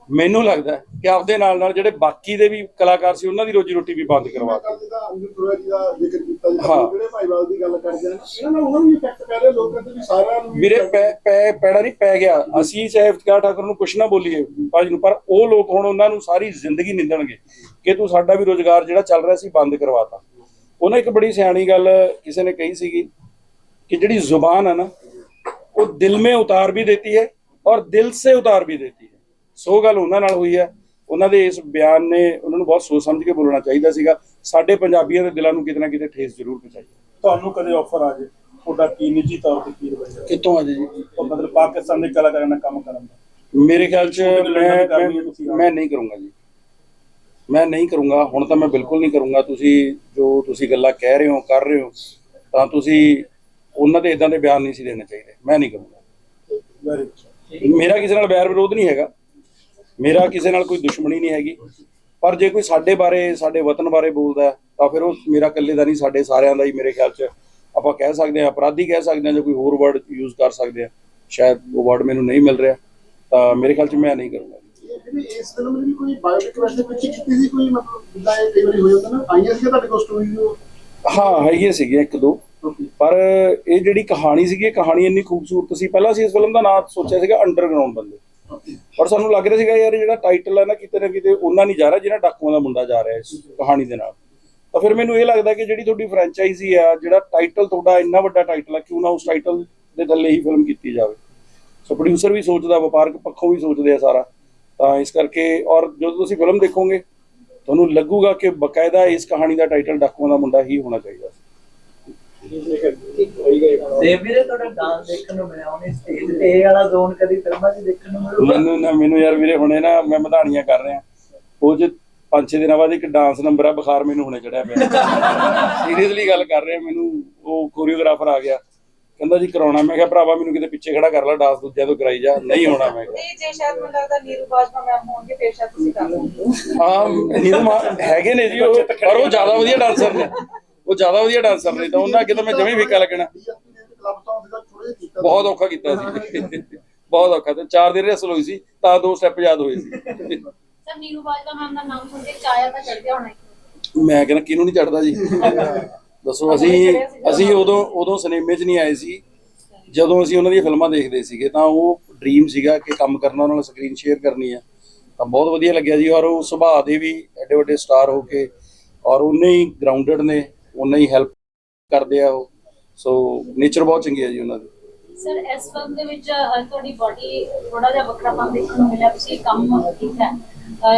ਮੈਨੂੰ ਲੱਗਦਾ ਕਿ ਆਪਦੇ ਨਾਲ ਨਾਲ ਜਿਹੜੇ ਬਾਕੀ ਦੇ ਵੀ ਕਲਾਕਾਰ ਸੀ ਉਹਨਾਂ ਦੀ ਰੋਜੀ ਰੋਟੀ ਵੀ ਬੰਦ ਕਰਵਾ ਮੈਂ ਦਿੱਤੀ। ਕੱਲ੍ਹ ਜਿੱਦਾਂ ਅਮਿਤ ਰੋਇਆ ਜੀ ਦਾ ਜ਼ਿਕਰ ਕੀਤਾ ਜੀ ਹਾਂ। ਜਿਹੜੇ ਭਾਈਵਾਲ ਦੀ ਗੱਲ ਕਰਦੇ ਆ ਨਾ ਇਹਨਾਂ ਨਾਲ ਉਹਨਾਂ ਨੂੰ ਵੀ ਇਫੈਕਟ ਪੈ ਰਿਹਾ ਲੋਕਾਂ ਤੇ ਵੀ ਸਾਰਿਆਂ ਨੂੰ ਵੀ ਵੀਰੇ ਪੈ ਪੈ ਪੈੜਾ ਨਹੀਂ ਪੈ ਗਿਆ। ਅਸੀਂ ਚਾਹੇ ਇਫਤਿਖਾਰ ਠਾਕੁਰ ਨੂੰ ਕੁਛ ਨਾ ਬੋਲੀਏ ਭਾਜੀ ਨੂੰ ਪਰ ਉਹ ਲੋਕ ਹੁਣ ਉਹਨਾਂ ਨੂੰ ਸਾਰੀ ਜ਼ਿੰਦਗੀ ਨਿੰਦਣਗੇ ਕਿ ਤੂੰ ਸਾਡਾ ਵੀ ਰੋਜ਼ਗਾਰ ਜਿਹੜਾ ਚੱਲ ਰਿਹਾ ਸੀ ਬੰਦ ਕਰਵਾਤਾ। ਉਹਨਾਂ ਇੱਕ ਬੜੀ ਸਿਆਣੀ ਗੱਲ ਕਿਸੇ ਨੇ ਕਹੀ ਸੀਗੀ कि ਜਿਹੜੀ ਜ਼ੁਬਾਨ ਹੈ ਨਾ ਉਹ ਦਿਲ में ਉਤਾਰ ਵੀ ਦੇਤੀ ਹੈ ਔਰ ਦਿਲ ਸੇ ਉਤਾਰ ਵੀ ਦੇਤੀ ਹੈ। ਸੋ ਗੱਲ ਉਹਨਾਂ ਨਾਲ ਹੋਈ ਹੈ। ਉਹਨਾਂ ਦੇ ਇਸ ਬਿਆਨ ਨੇ ਉਹਨਾਂ ਨੂੰ ਬਹੁਤ ਸੋਚ ਸਮਝ ਕੇ ਬੋਲਣਾ ਚਾਹੀਦਾ ਸੀਗਾ। ਸਾਡੇ ਪੰਜਾਬੀਆਂ ਦੇ ਦਿਲਾਂ ਨੂੰ ਕਿਤੇ ਨਾ ਕਿਤੇ ਠੇਸ ਜ਼ਰੂਰ ਪਹੁੰਚਾਈ ਤੁਹਾਨੂੰ ਕਦੇ ਆਫਰ ਆ ਜੇ ਤੁਹਾਡਾ ਕੀ ਨਿੱਜੀ ਤੌਰ ਤੇ ਕੀ ਰਵੱਈਆ ਕਿੱਥੋਂ ਆ ਜੀ? ਉਹ ਮਤਲਬ ਪਾਕਿਸਤਾਨ ਦੇ ਕਲਾਕਾਰਾਂ ਨਾਲ ਕੰਮ ਕਰਨ ਦਾ। ਮੇਰੇ ਖਿਆਲ 'ਚ ਮੈਂ ਮੈਂ- ਨਹੀਂ ਕਰੂੰਗਾ ਜੀ। ਮੈਂ ਨਹੀਂ ਕਰੂੰਗਾ। ਹੁਣ ਤਾਂ ਮੈਂ ਬਿਲਕੁਲ ਨਹੀਂ ਕਰੂੰਗਾ। ਤੁਸੀਂ ਜੋ ਤੁਸੀਂ ਗੱਲਾਂ ਕਹਿ ਰਹੇ ਹੋ ਕਰ ਰਹੇ ਹੋ ਤਾਂ ਤੁਸੀਂ ਉਹਨਾਂ ਦੇ ਇਦਾਂ ਦੇ ਬਿਆਨ ਨਹੀਂ ਸੀ ਦੇਣੇ ਚਾਹੀਦੇ। ਮੈਂ ਨਹੀਂ ਕਰੂੰਗਾ। ਵੈਰੀ ਮੇਰਾ ਕਿਸੇ ਨਾਲ ਵੈਰ ਵਿਰੋਧ ਨਹੀਂ ਹੈਗਾ। ਮੇਰਾ ਕਿਸੇ ਨਾਲ ਕੋਈ ਦੁਸ਼ਮਣੀ ਨਹੀਂ ਹੈਗੀ। ਪਰ ਜੇ ਕੋਈ ਸਾਡੇ ਬਾਰੇ ਸਾਡੇ ਵਤਨ ਬਾਰੇ ਬੋਲਦਾ ਤਾਂ ਫਿਰ ਉਹ ਮੇਰਾ ਇਕੱਲੇ ਦਾ ਨਹੀਂ ਸਾਡੇ ਸਾਰਿਆਂ ਦਾ ਹੀ ਮੇਰੇ ਖਿਆਲ 'ਚ ਆਪਾਂ ਕਹਿ ਸਕਦੇ ਹਾਂ ਅਪਰਾਧੀ ਕਹਿ ਸਕਦੇ ਹਾਂ ਜਾਂ ਕੋਈ ਹੋਰ ਵਰਡ ਯੂਜ਼ ਕਰ ਸਕਦੇ ਹਾਂ। ਸ਼ਾਇਦ ਉਹ ਵਰਡ ਮੈਨੂੰ ਨਹੀਂ ਮਿਲ ਰਿਹਾ ਤਾਂ ਮੇਰੇ ਖਿਆਲ 'ਚ ਮੈਂ ਨਹੀਂ ਕਰੂੰਗਾ। ਇਸ ਫਿਲਮ ਵੀ ਕੋਈ ਬਾਇਓਪਿਕ ਵੈਸੇ ਪਿੱਛੇ ਕੀਤੀ ਸੀ ਕੋਈ ਮਤਲਬ ਜਿੱਦਾਂ ਇਹ ਕਈ ਵਾਰੀ ਹੋ ਜਾਂਦਾ ਨਾ ਆਈਆਂ ਸੀ ਤੁਹਾਡੇ ਕੋਲ ਸਟੋਰੀ ਹਾਂ ਹੈਗੀਆਂ ਸੀਗੀਆਂ ਇੱਕ ਦੋ. ਪਰ ਇਹ ਜਿਹੜੀ ਕਹਾਣੀ ਸੀਗੀ ਇਹ ਕਹਾਣੀ ਇੰਨੀ ਖੂਬਸੂਰਤ ਸੀ। ਪਹਿਲਾਂ ਅਸੀਂ ਇਸ ਫਿਲਮ ਦਾ ਨਾਮ ਸੋਚਿਆ ਸੀਗਾ ਅੰਡਰਗਰਾਉਂਡ ਬੰਦੇ। ਪਰ ਸਾਨੂੰ ਲੱਗ ਰਿਹਾ ਸੀਗਾ ਯਾਰ ਜਿਹੜਾ ਟਾਈਟਲ ਹੈ ਨਾ ਕਿਤੇ ਨਾ ਕਿਤੇ ਉਹਨਾਂ ਨਹੀਂ ਜਾ ਰਿਹਾ ਜਿਹੜਾ ਡਾਕੂਆਂ ਦਾ ਮੁੰਡਾ ਜਾ ਰਿਹਾ ਇਸ ਕਹਾਣੀ ਦੇ ਨਾਲ। ਤਾਂ ਫਿਰ ਮੈਨੂੰ ਇਹ ਲੱਗਦਾ ਕਿ ਜਿਹੜੀ ਤੁਹਾਡੀ ਫਰੈਂਚਾਈਜ਼ੀ ਆ, ਜਿਹੜਾ ਟਾਈਟਲ ਤੁਹਾਡਾ ਇੰਨਾ ਵੱਡਾ ਟਾਈਟਲ ਆ, ਕਿਉਂ ਨਾ ਉਸ ਟਾਈਟਲ ਦੇ ਥੱਲੇ ਹੀ ਫਿਲਮ ਕੀਤੀ ਜਾਵੇ। ਸੋ ਪ੍ਰੋਡਿਊਸਰ ਵੀ ਸੋਚਦਾ, ਵਪਾਰਕ ਪੱਖੋਂ ਵੀ ਸੋਚਦੇ ਆ ਸਾਰਾ। ਤਾਂ ਇਸ ਕਰਕੇ ਔਰ ਜਦੋਂ ਤੁਸੀਂ ਫਿਲਮ ਦੇਖੋਗੇ, ਤੁਹਾਨੂੰ ਲੱਗੂਗਾ ਕਿ ਬਕਾਇਦਾ ਇਸ ਕਹਾਣੀ ਦਾ ਟਾਈਟਲ ਡਾਕੂਆਂ ਦਾ ਮੁੰਡਾ ਹੀ ਹੋਣਾ ਚਾਹੀਦਾ ਤੇ ਵੀਰੇ ਤੁਹਾਡਾ ਡਾਂਸ ਦੇਖਣ ਨੂੰ ਮਿਲਿਆ ਉਹਨੇ ਸਟੇਜ ਤੇ ਇਹ ਵਾਲਾ ਜ਼ੋਨ ਕਦੀ ਫਿਲਮਾਂ 'ਚ ਦੇਖਣ ਨੂੰ ਮਿਲੂਗਾ? ਮੈਨੂੰ ਨਾ ਮੈਨੂੰ ਯਾਰ ਵੀਰੇ ਹੁਣੇ ਨਾ ਮੈਂ ਮਧਾਣੀਆਂ ਕਰ ਰਿਹਾ। ਉਹ ਚ ਪੰਜ ਛੇ ਦਿਨਾਂ ਬਾਅਦ ਇੱਕ ਡਾਂਸ ਨੰਬਰ ਆ ਬੁਖਾਰ ਮੈਨੂੰ ਹੁਣੇ ਚੜਿਆ ਪਿਆ। ਸੀਰੀਅਸਲੀ ਗੱਲ ਕਰ ਰਿਹਾ ਮੈਨੂੰ ਉਹ ਕੋਰੀਓਗ੍ਰਾਫਰ ਆ ਗਿਆ। ਕਹਿੰਦਾ ਜੀ ਕਰਾਉਣਾ। ਮੈਂ ਕਿਹਾ ਭਰਾਵਾ ਮੈਨੂੰ ਕਿਤੇ ਪਿੱਛੇ ਖੜਾ ਕਰ ਲੈ ਡਾਂਸ ਦੂਜਿਆਂ ਤੋਂ ਕਰਾਈ ਜਾ। ਨਹੀਂ ਹੋਣਾ ਮੈਂ। ਕਿਹਾ ਨਹੀਂ ਜੇ ਸ਼ਾਇਦ ਮੈਨੂੰ ਲੱਗਦਾ ਨੀਰੂ ਬਾਜਵਾ ਮੈਮ ਹੋਣਗੇ ਫਿਰ ਸ਼ਾਇਦ ਤੁਸੀਂ ਕਰ ਲਓਗੇ ਹਾਂ ਨੀਰੂ ਹੈਗੇ ਨੇ ਜੀ ਉਹ ਪਰ ਉਹ ਜ਼ਿਆਦਾ ਵਧੀਆ ਡਾਂਸਰ ਨੇ। ਉਹ ਜ਼ਿਆਦਾ ਵਧੀਆ ਡਾਂਸਰ ਨੇ ਤਾਂ ਉਹਨਾਂ ਅੱਗੇ ਤਾਂ ਮੈਂ ਜਮੀ ਫਿੱਕਾ ਲੱਗਣਾ। ਬਹੁਤ ਔਖਾ ਕੀਤਾ ਸੀ। ਬਹੁਤ ਔਖਾ। ਤੇ ਚਾਰ ਦਿਨ ਰੈਸਲ ਹੋਈ ਸੀ ਤਾਂ ਦੋ ਸਟੈਪ ਯਾਦ ਹੋਏ ਸੀ। ਸਰ ਨੀਰੂ ਬਾਜਵਾ ਮੈਮ ਦਾ ਨਾਮ ਸੁਣ ਕੇ ਚਾਇਆ ਤਾਂ ਚੜ ਗਿਆ ਹੋਣਾ ਇੱਕ। ਮੈਂ ਕਹਿੰਦਾ ਕਿਹਨੂੰ ਨਹੀਂ ਚੜਦਾ ਜੀ? ਦੱਸੋ ਅਸੀਂ ਅਸੀਂ ਉਦੋਂ ਉਦੋਂ ਸਿਨੇਮੇ 'ਚ ਨਹੀਂ ਆਏ ਸੀ। ਜਦੋਂ ਅਸੀਂ ਉਹਨਾਂ ਦੀਆਂ ਫਿਲਮਾਂ ਦੇਖਦੇ ਸੀਗੇ ਤਾਂ ਉਹ ਡ੍ਰੀਮ ਸੀਗਾ ਕਿ ਕੰਮ ਕਰਨਾ ਉਹਨਾਂ ਨਾਲ ਸਕਰੀਨ ਸ਼ੇਅਰ ਕਰਨੀ ਆ। ਤਾਂ ਬਹੁਤ ਵਧੀਆ ਲੱਗਿਆ ਜੀ। ਔਰ ਉਹ ਸੁਭਾਅ ਦੇ ਵੀ ਐਡੇ ਵੱਡੇ ਸਟਾਰ ਹੋ ਕੇ ਔਰ ਉਨੇ ਹੀ ਗਰਾਊਂਡਡ ਨੇ। ਉਨੇ ਹੀ ਹੈਲਪ ਕਰਦੇ ਆ ਉਹ। ਸੋ ਨੇਚਰ ਬਹੁਤ ਚੰਗੀ ਹੈ ਜੀ ਉਹਨਾਂ ਦੀ। ਸਰ ਇਸ ਫਿਲਮ ਦੇ ਵਿੱਚ ਤੁਹਾਡੀ ਬਾਡੀ ਥੋੜਾ ਜਿਹਾ ਵੱਖਰਾਪਨ ਦੇਖਣ ਨੂੰ ਮਿਲਿਆ। ਤੁਸੀਂ ਕੰਮ ਕੀਤਾ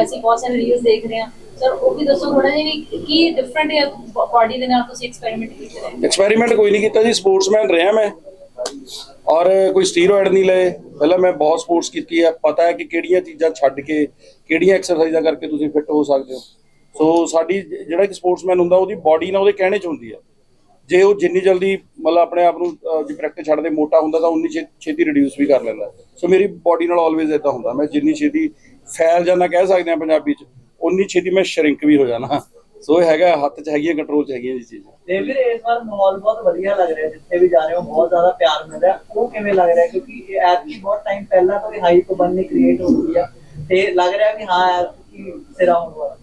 ਅਸੀਂ ਬਹੁਤ ਸਾਰੇ ਰੀਲਸ ਦੇਖ ਰਹੇ ਹਾਂ। ਸਰ ਉਹ ਵੀ ਦੱਸੋ ਥੋੜਾ ਜਿਹਾ ਵੀ ਕੀ ਡਿਫਰੈਂਟ ਹੈ ਬਾਡੀ ਦੇ ਨਾਲ ਤੁਸੀਂ ਐਕਸਪੈਰੀਮੈਂਟ ਕੀਤੇ ਐਕਸਪੈਰੀਮੈਂਟ ਕੋਈ ਨਹੀਂ ਕੀਤਾ ਜੀ ਸਪੋਰਟਸਮੈਨ ਰਿਹਾ ਮੈਂ। ਔਰ ਕੋਈ ਸਟੀਰੋਇਡ ਨਹੀਂ ਲਏ। ਪਹਿਲਾਂ ਮੈਂ ਬਹੁਤ ਸਪੋਰਟਸ ਕੀਤੀ ਹੈ। ਪਤਾ ਹੈ ਕਿ ਕਿਹੜੀਆਂ ਚੀਜ਼ਾਂ ਛੱਡ ਕੇ ਕਿਹੜੀਆਂ ਐਕਸਰਸਾਈਜ਼ਾਂ ਕਰਕੇ ਤੁਸੀਂ ਫਿੱਟ ਹੋ ਸਕਦੇ ਹੋ। ਸੋ ਸਾਡੀ ਜਿਹੜਾ ਇੱਕ ਸਪੋਰਟਸਮੈਨ ਹੁੰਦਾ, ਉਹਦੀ ਬਾਡੀ ਨਾਲ ਉਹਦੇ ਕਹਿਣੇ 'ਚ ਹੁੰਦੀ ਹੈ ਜੇ ਉਹ ਜਿੰਨੀ ਜਲਦੀ ਮਤਲਬ ਆਪਣੇ ਆਪ ਨੂੰ ਜੇ ਪ੍ਰੈਕਟਿਸ ਛੱਡਦੇ, ਮੋਟਾ ਹੁੰਦਾ, ਤਾਂ ਉਨੀ ਛੇਤੀ ਰਿਡਿਊਸ ਵੀ ਕਰ ਲੈਂਦਾ। ਸੋ ਮੇਰੀ ਬਾਡੀ ਨਾਲ ਆਲਵੇਜ਼ ਇਦਾਂ ਹੁੰਦਾ। ਮੈਂ ਜਿੰਨੀ ਛੇਤੀ ਫੈਲ ਜਾਣਾ ਕਹਿ ਸਕਦੇ ਆ ਪੰਜਾਬੀ 'ਚ, ਉਨੀ ਛੇਤੀ ਮੈਂ ਸ਼ਰਿੰਕ ਵੀ ਹੋ ਜਾਣਾ ਸੋ ਇਹ ਹੈਗਾ, ਹੱਥ 'ਚ ਹੈਗੀ ਕੰਟਰੋਲ 'ਚ ਹੈਗੀਆਂ ਜੀ ਚੀਜ਼ਾਂ। ਤੇ ਇਸ ਵਾਰ ਮਾਹੌਲ ਬਹੁਤ ਵਧੀਆ ਲੱਗ ਰਿਹਾ, ਜਿੱਥੇ ਵੀ ਜਾ ਰਹੇ ਹੋ, ਬਹੁਤ ਜ਼ਿਆਦਾ ਪਿਆਰ ਮਿਲ ਰਿਹਾ। ਉਹ ਕਿਵੇਂ ਲੱਗ ਰਿਹਾ? ਕਿਉਂਕਿ ਇਹ ਐਤਕੀ ਬਹੁਤ ਟਾਈਮ ਪਹਿਲਾਂ ਤੋਂ ਹੀ ਹਾਈਪ ਬਣਨੀ ਕ੍ਰੀਏਟ ਹੋ ਗਈ ਆ। ਤੇ ਲੱਗ ਰਿਹਾ ਕਿ ਹਾਂ ਐਤਕੀ ਸਿਰਾ ਹੋਣ ਵਾਲਾ।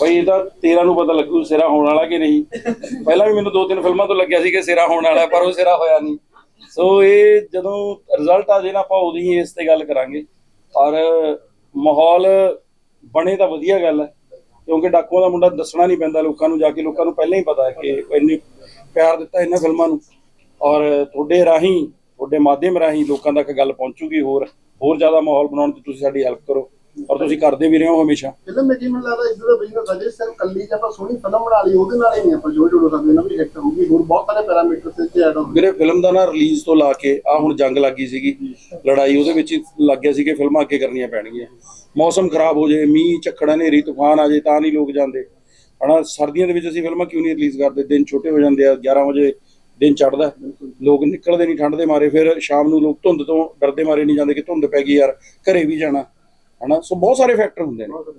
ਬਈ ਇਹ ਤਾਂ ਤੇਰਾ ਨੂੰ ਪਤਾ ਲੱਗੂ ਸਿਰਾ ਹੋਣ ਵਾਲਾ ਕਿ ਨਹੀਂ। ਪਹਿਲਾਂ ਵੀ ਮੈਨੂੰ ਦੋ ਤਿੰਨ ਫਿਲਮਾਂ ਤੋਂ ਲੱਗਿਆ ਸੀ ਕਿ ਸਿਰਾ ਹੋਣ ਵਾਲਾ, ਪਰ ਉਹ ਸਿਰਾ ਹੋਇਆ ਨਹੀਂ। ਸੋ ਇਹ ਜਦੋਂ ਰਿਜ਼ਲਟ ਆ ਜੇ ਨਾ, ਆਪਾਂ ਉਦੋਂ ਹੀ ਇਸ ਤੇ ਗੱਲ ਕਰਾਂਗੇ। ਔਰ ਮਾਹੌਲ ਬਣੇ ਤਾਂ ਵਧੀਆ ਗੱਲ ਹੈ, ਕਿਉਂਕਿ ਡਾਕੂਆਂ ਦਾ ਮੁੰਡਾ ਦੱਸਣਾ ਨਹੀਂ ਪੈਂਦਾ ਲੋਕਾਂ ਨੂੰ, ਜਾ ਕੇ ਲੋਕਾਂ ਨੂੰ ਪਹਿਲਾਂ ਹੀ ਪਤਾ ਹੈ ਕਿ ਇੰਨੇ ਪਿਆਰ ਦਿੱਤਾ ਇਹਨਾਂ ਫਿਲਮਾਂ ਨੂੰ। ਔਰ ਤੁਹਾਡੇ ਰਾਹੀਂ, ਤੁਹਾਡੇ ਮਾਧਿਅਮ ਰਾਹੀਂ ਲੋਕਾਂ ਤੱਕ ਗੱਲ ਪਹੁੰਚੂਗੀ ਹੋਰ ਹੋਰ ਜ਼ਿਆਦਾ ਮਾਹੌਲ ਬਣਾਉਣ 'ਚ ਤੁਸੀਂ ਸਾਡੀ ਹੈਲਪ ਕਰੋ। ਔਰ ਤੁਸੀਂ ਕਰਦੇ ਵੀ ਰਹੇ ਹੋ ਹਮੇਸ਼ਾ। ਫਿਲਮ ਵਿੱਚ ਮੈਨੂੰ ਲੱਗਦਾ ਇਦਾਂ ਦਾ ਬਿਜ਼ਨਸ ਅਜੇ ਸਿਰਫ ਕੱਲੀ ਜੇ ਆਪਾਂ ਸੋਹਣੀ ਫਿਲਮ ਬਣਾ ਲਈ ਉਹਦੇ ਨਾਲ ਹੀ ਨਹੀਂ ਆਪਾਂ ਜੋੜ ਜੋੜ ਸਕਦੇ ਨਾ ਵੀ ਹਿੱਟ ਹੋਊਗੀ। ਹੋਰ ਬਹੁਤ ਸਾਰੇ ਪੈਰਾਮੀਟਰ ਤੇ ਇੱਥੇ ਐਡ ਹੋਣਗੇ। ਵੀਰੇ ਫਿਲਮ ਦਾ ਨਾ ਰਿਲੀਜ਼ ਤੋਂ ਲਾ ਕੇ ਆ ਹੁਣ ਜੰਗ ਲੱਗੀ ਸੀਗੀ। ਲੜਾਈ ਉਹਦੇ ਵਿੱਚ ਹੀ ਲੱਗ ਗਿਆ ਸੀ ਕਿ ਫਿਲਮਾਂ ਅੱਗੇ ਕਰਨੀਆਂ ਪੈਣਗੀਆਂ। ਮੌਸਮ ਖਰਾਬ ਹੋ ਜਾਏ ਮੀਂਹ ਝੱਖੜ ਹਨੇਰੀ ਤੂਫਾਨ ਆ ਜਾਏ ਤਾਂ ਨਹੀਂ ਲੋਕ ਜਾਂਦੇ। ਹਨਾ ਸਰਦੀਆਂ ਦੇ ਵਿੱਚ ਅਸੀਂ ਫਿਲਮਾਂ ਕਿਉਂ ਨਹੀਂ ਰਿਲੀਜ਼ ਕਰਦੇ? ਦਿਨ ਛੋਟੇ ਹੋ ਜਾਂਦੇ ਆ 11 ਵਜੇ ਦਿਨ ਚੜਦਾ ਲੋਕ ਨਿਕਲਦੇ ਨਹੀਂ ਠੰਡ ਦੇ ਮਾਰੇ। ਫਿਰ ਸ਼ਾਮ ਨੂੰ ਲੋਕ ਧੁੰਦ ਤੋਂ ਡਰਦੇ ਮਾਰੇ ਨਹੀਂ ਜਾਂਦੇ ਕਿ ਧੁੰਦ ਪੈ ਗਈ ਯਾਰ ਘਰੇ ਵੀ ਜਾਣਾ। ਹਨਾ? ਸੋ ਬਹੁਤ ਸਾਰੇ ਫੈਕਟਰ ਹੁੰਦੇ ਨੇ।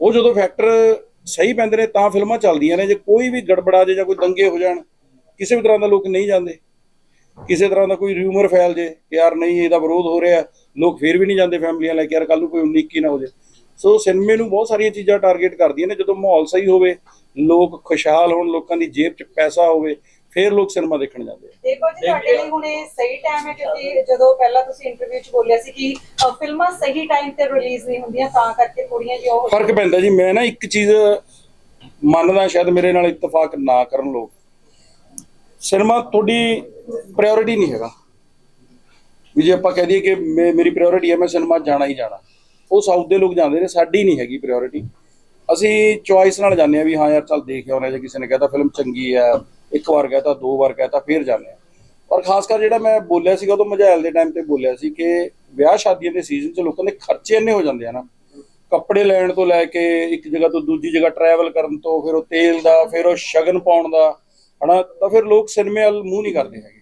ਉਹ ਜਦੋਂ ਫੈਕਟਰ ਸਹੀ ਪੈਂਦੇ ਨੇ, ਤਾਂ ਫਿਲਮਾਂ ਚੱਲਦੀਆਂ ਨੇ। ਜੇ ਕੋਈ ਵੀ ਗੜਬੜਾ, ਜੇ ਜਾਂ ਕੋਈ ਦੰਗੇ ਹੋ ਜਾਣ, ਕਿਸੇ ਵੀ ਤਰ੍ਹਾਂ ਦਾ ਲੋਕ ਨਹੀਂ ਜਾਂਦੇ। ਕਿਸੇ ਤਰ੍ਹਾਂ ਦਾ ਕੋਈ ਰਿਊਮਰ ਫੈਲ ਜੇ ਕਿ ਯਾਰ ਨਹੀਂ, ਇਹਦਾ ਵਿਰੋਧ ਹੋ ਰਿਹਾ। ਲੋਕ ਫੇਰ ਵੀ ਨਹੀਂ ਜਾਂਦੇ ਫੈਮਲੀਆਂ ਲੈ ਕੇ, ਯਾਰ ਕੱਲ ਨੂੰ ਕੋਈ 19 21 ਨਾ ਹੋ ਜੇ। ਸੋ ਸਿਨੇਮੇ ਨੂੰ ਬਹੁਤ ਸਾਰੀਆਂ ਚੀਜ਼ਾਂ ਟਾਰਗੇਟ ਕਰਦੀਆਂ ਨੇ। ਜਦੋਂ ਮਾਹੌਲ ਸਹੀ ਹੋਵੇ, ਲੋਕ ਖੁਸ਼ਹਾਲ ਹੋਣ, ਲੋਕਾਂ ਦੀ ਜੇਬ 'ਚ ਪੈਸਾ ਹੋਵੇ ਫੇਰ ਲੋਕ ਸਿਨੇਮਾ ਦੇਖਣ ਜਾਂਦੇ ਆ। ਦੇਖੋ ਜੀ ਤੁਹਾਡੇ ਲਈ ਹੁਣ ਇਹ ਸਹੀ ਟਾਈਮ ਹੈ ਕਿਉਂਕਿ ਜਦੋਂ ਪਹਿਲਾਂ ਤੁਸੀਂ ਇੰਟਰਵਿਊ 'ਚ ਬੋਲਿਆ ਸੀ ਕਿ ਅ, ਫਿਲਮਾਂ ਸਹੀ ਟਾਈਮ ਤੇ ਰਿਲੀਜ਼ ਨਹੀਂ ਹੁੰਦੀਆਂ ਤਾਂ ਕਰਕੇ ਥੋੜੀਆਂ ਜਿਹਾ ਉਹ ਫ਼ਰਕ ਪੈਂਦਾ ਜੀ। ਮੈਂ ਨਾ ਇੱਕ ਚੀਜ਼ ਮੰਨਦਾ ਸ਼ਾਇਦ ਮੇਰੇ ਨਾਲ ਇਤਫਾਕ ਨਾ ਕਰਨ ਲੋਕ। ਸਿਨੇਮਾ ਤੁਹਾਡੀ ਪ੍ਰਾਇੋਰਟੀ ਨਹੀਂ ਹੈਗਾ। ਵੀ ਜੇ ਆਪਾਂ ਕਹਿ ਦਈਏ ਕਿ ਮੇ- ਮੇਰੀ ਪ੍ਰਾਇੋਰਟੀ ਹੈ ਮੈਂ ਸਿਨੇਮਾ ਜਾਣਾ ਹੀ ਜਾਣਾ। ਉਹ ਸਾਊਥ ਦੇ ਲੋਕ ਜਾਂਦੇ ਨੇ ਸਾਡੀ ਨਹੀਂ ਹੈਗੀ ਪ੍ਰਾਇੋਰਟੀ ਅਸੀਂ ਚੁਆਇਸ ਨਾਲ ਜਾਂਦੇ ਆ ਵੀ ਹਾਂ ਯਾਰ ਚੱਲ ਦੇਖ ਆਉਣਾ ਜੇ ਕਿਸੇ ਨੇ ਕਹਤਾ ਫਿਲਮ ਚੰਗੀ ਆ ਇੱਕ ਵਾਰ ਕਹਤਾ ਦੋ ਵਾਰ ਕਹਤਾ ਫਿਰ ਜਾਂਦੇ ਆ। ਪਰ ਖਾਸ ਕਰ ਜਿਹੜਾ ਮੈਂ ਬੋਲਿਆ ਸੀਗਾ, ਉਦੋਂ ਮਝੈਲ ਦੇ ਟਾਈਮ ਤੇ ਬੋਲਿਆ ਸੀ ਕਿ ਵਿਆਹ ਸ਼ਾਦੀਆਂ ਦੇ ਸੀਜ਼ਨ 'ਚ ਲੋਕਾਂ ਦੇ ਖਰਚੇ ਇੰਨੇ ਹੋ ਜਾਂਦੇ ਆ ਨਾ। ਕੱਪੜੇ ਲੈਣ ਤੋਂ ਲੈ ਕੇ ਇੱਕ ਜਗ੍ਹਾ ਤੋਂ ਦੂਜੀ ਜਗ੍ਹਾ ਟਰੈਵਲ ਕਰਨ ਤੋਂ, ਫਿਰ ਉਹ ਤੇਲ ਦਾ, ਫਿਰ ਉਹ ਸ਼ਗਨ ਪਾਉਣ ਦਾ, ਹਨਾ? ਤਾਂ ਫਿਰ ਲੋਕ ਸਿਨੇਮੇ ਵੱਲ ਮੂੰਹ ਨਹੀਂ ਕਰਦੇ ਹੈਗੇ।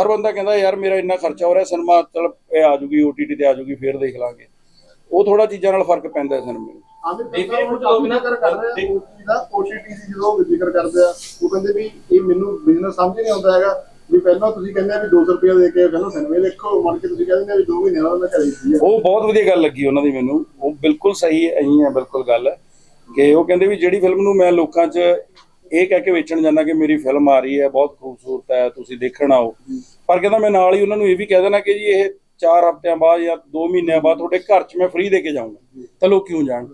ਹਰ ਬੰਦਾ ਕਹਿੰਦਾ, ਯਾਰ, ਮੇਰਾ ਇੰਨਾ ਖਰਚਾ ਹੋ ਰਿਹਾ ਸਿਨੇਮਾ ਚਲ, ਇਹ ਆ ਜੂਗੀ, OTT ਤੇ ਆ ਜੂਗੀ, ਫਿਰ ਦੇਖ ਲਾਂਗੇ। ਉਹ ਥੋੜਾ ਚੀਜ਼ਾਂ ਨਾਲ ਫ਼ਰਕ ਪੈਂਦਾ ਸਿਨੇਮੇ ਨੂੰ ਸਾਹਿਬ ਹੁਣ ਲੋਕ ਨਾ ਕਰ ਰਹੇ ਦਾ OTT ਦੀ ਜਦੋਂ ਜ਼ਿਕਰ ਕਰਦੇ ਆ ਉਹ ਕਹਿੰਦੇ ਵੀ ਇਹ ਮੈਨੂੰ ਬਿਜ਼ਨਸ ਸਮਝ ਨਹੀਂ ਆਉਂਦਾ ਹੈਗਾ ਵੀ ਪਹਿਲਾਂ ਤੁਸੀਂ ਕਹਿੰਦੇ ਆ ਵੀ 200 ਰੁਪਏ ਦੇ ਕੇ ਫਿਲਮ ਸਿਨੇਮੇ ਦੇਖੋ ਮੁੜ ਕੇ ਤੁਸੀਂ ਕਹਿੰਦੇ ਆ ਵੀ 2 ਮਹੀਨੇ ਬਾਅਦ ਮੈਂ ਘਰੇ ਸੀ ਉਹ ਬਹੁਤ ਵਧੀਆ ਗੱਲ ਲੱਗੀ ਉਹਨਾਂ ਦੀ ਮੈਨੂੰ ਉਹ ਬਿਲਕੁਲ ਸਹੀ ਅਹੀਂ ਹੈ ਬਿਲਕੁਲ ਗੱਲ ਕਿ ਉਹ ਕਹਿੰਦੇ ਵੀ ਜਿਹੜੀ ਫਿਲਮ ਨੂੰ ਮੈਂ ਲੋਕਾਂ 'ਚ ਇਹ ਕਹਿ ਕੇ ਵੇਚਣ ਜਾਂਦਾ ਕਿ ਮੇਰੀ ਫਿਲਮ ਆ ਰਹੀ ਹੈ ਬਹੁਤ ਖੂਬਸੂਰਤ ਹੈ ਤੁਸੀਂ ਦੇਖਣ ਆਓ। ਪਰ ਕਹਿੰਦਾ ਮੈਂ ਨਾਲ ਹੀ ਉਹਨਾਂ ਨੂੰ ਇਹ ਵੀ ਕਹਿ ਦੇਣਾ ਕਿ ਜੀ ਇਹ 4 ਹਫ਼ਤਿਆਂ ਬਾਅਦ ਜਾਂ 2 ਮਹੀਨਿਆਂ ਬਾਅਦ ਤੁਹਾਡੇ ਘਰ 'ਚ ਮੈਂ ਫ੍ਰੀ ਦੇ ਕੇ ਜਾਊਂਗਾ ਤਾਂ ਲੋਕ ਕਿਉਂ ਜਾਣ?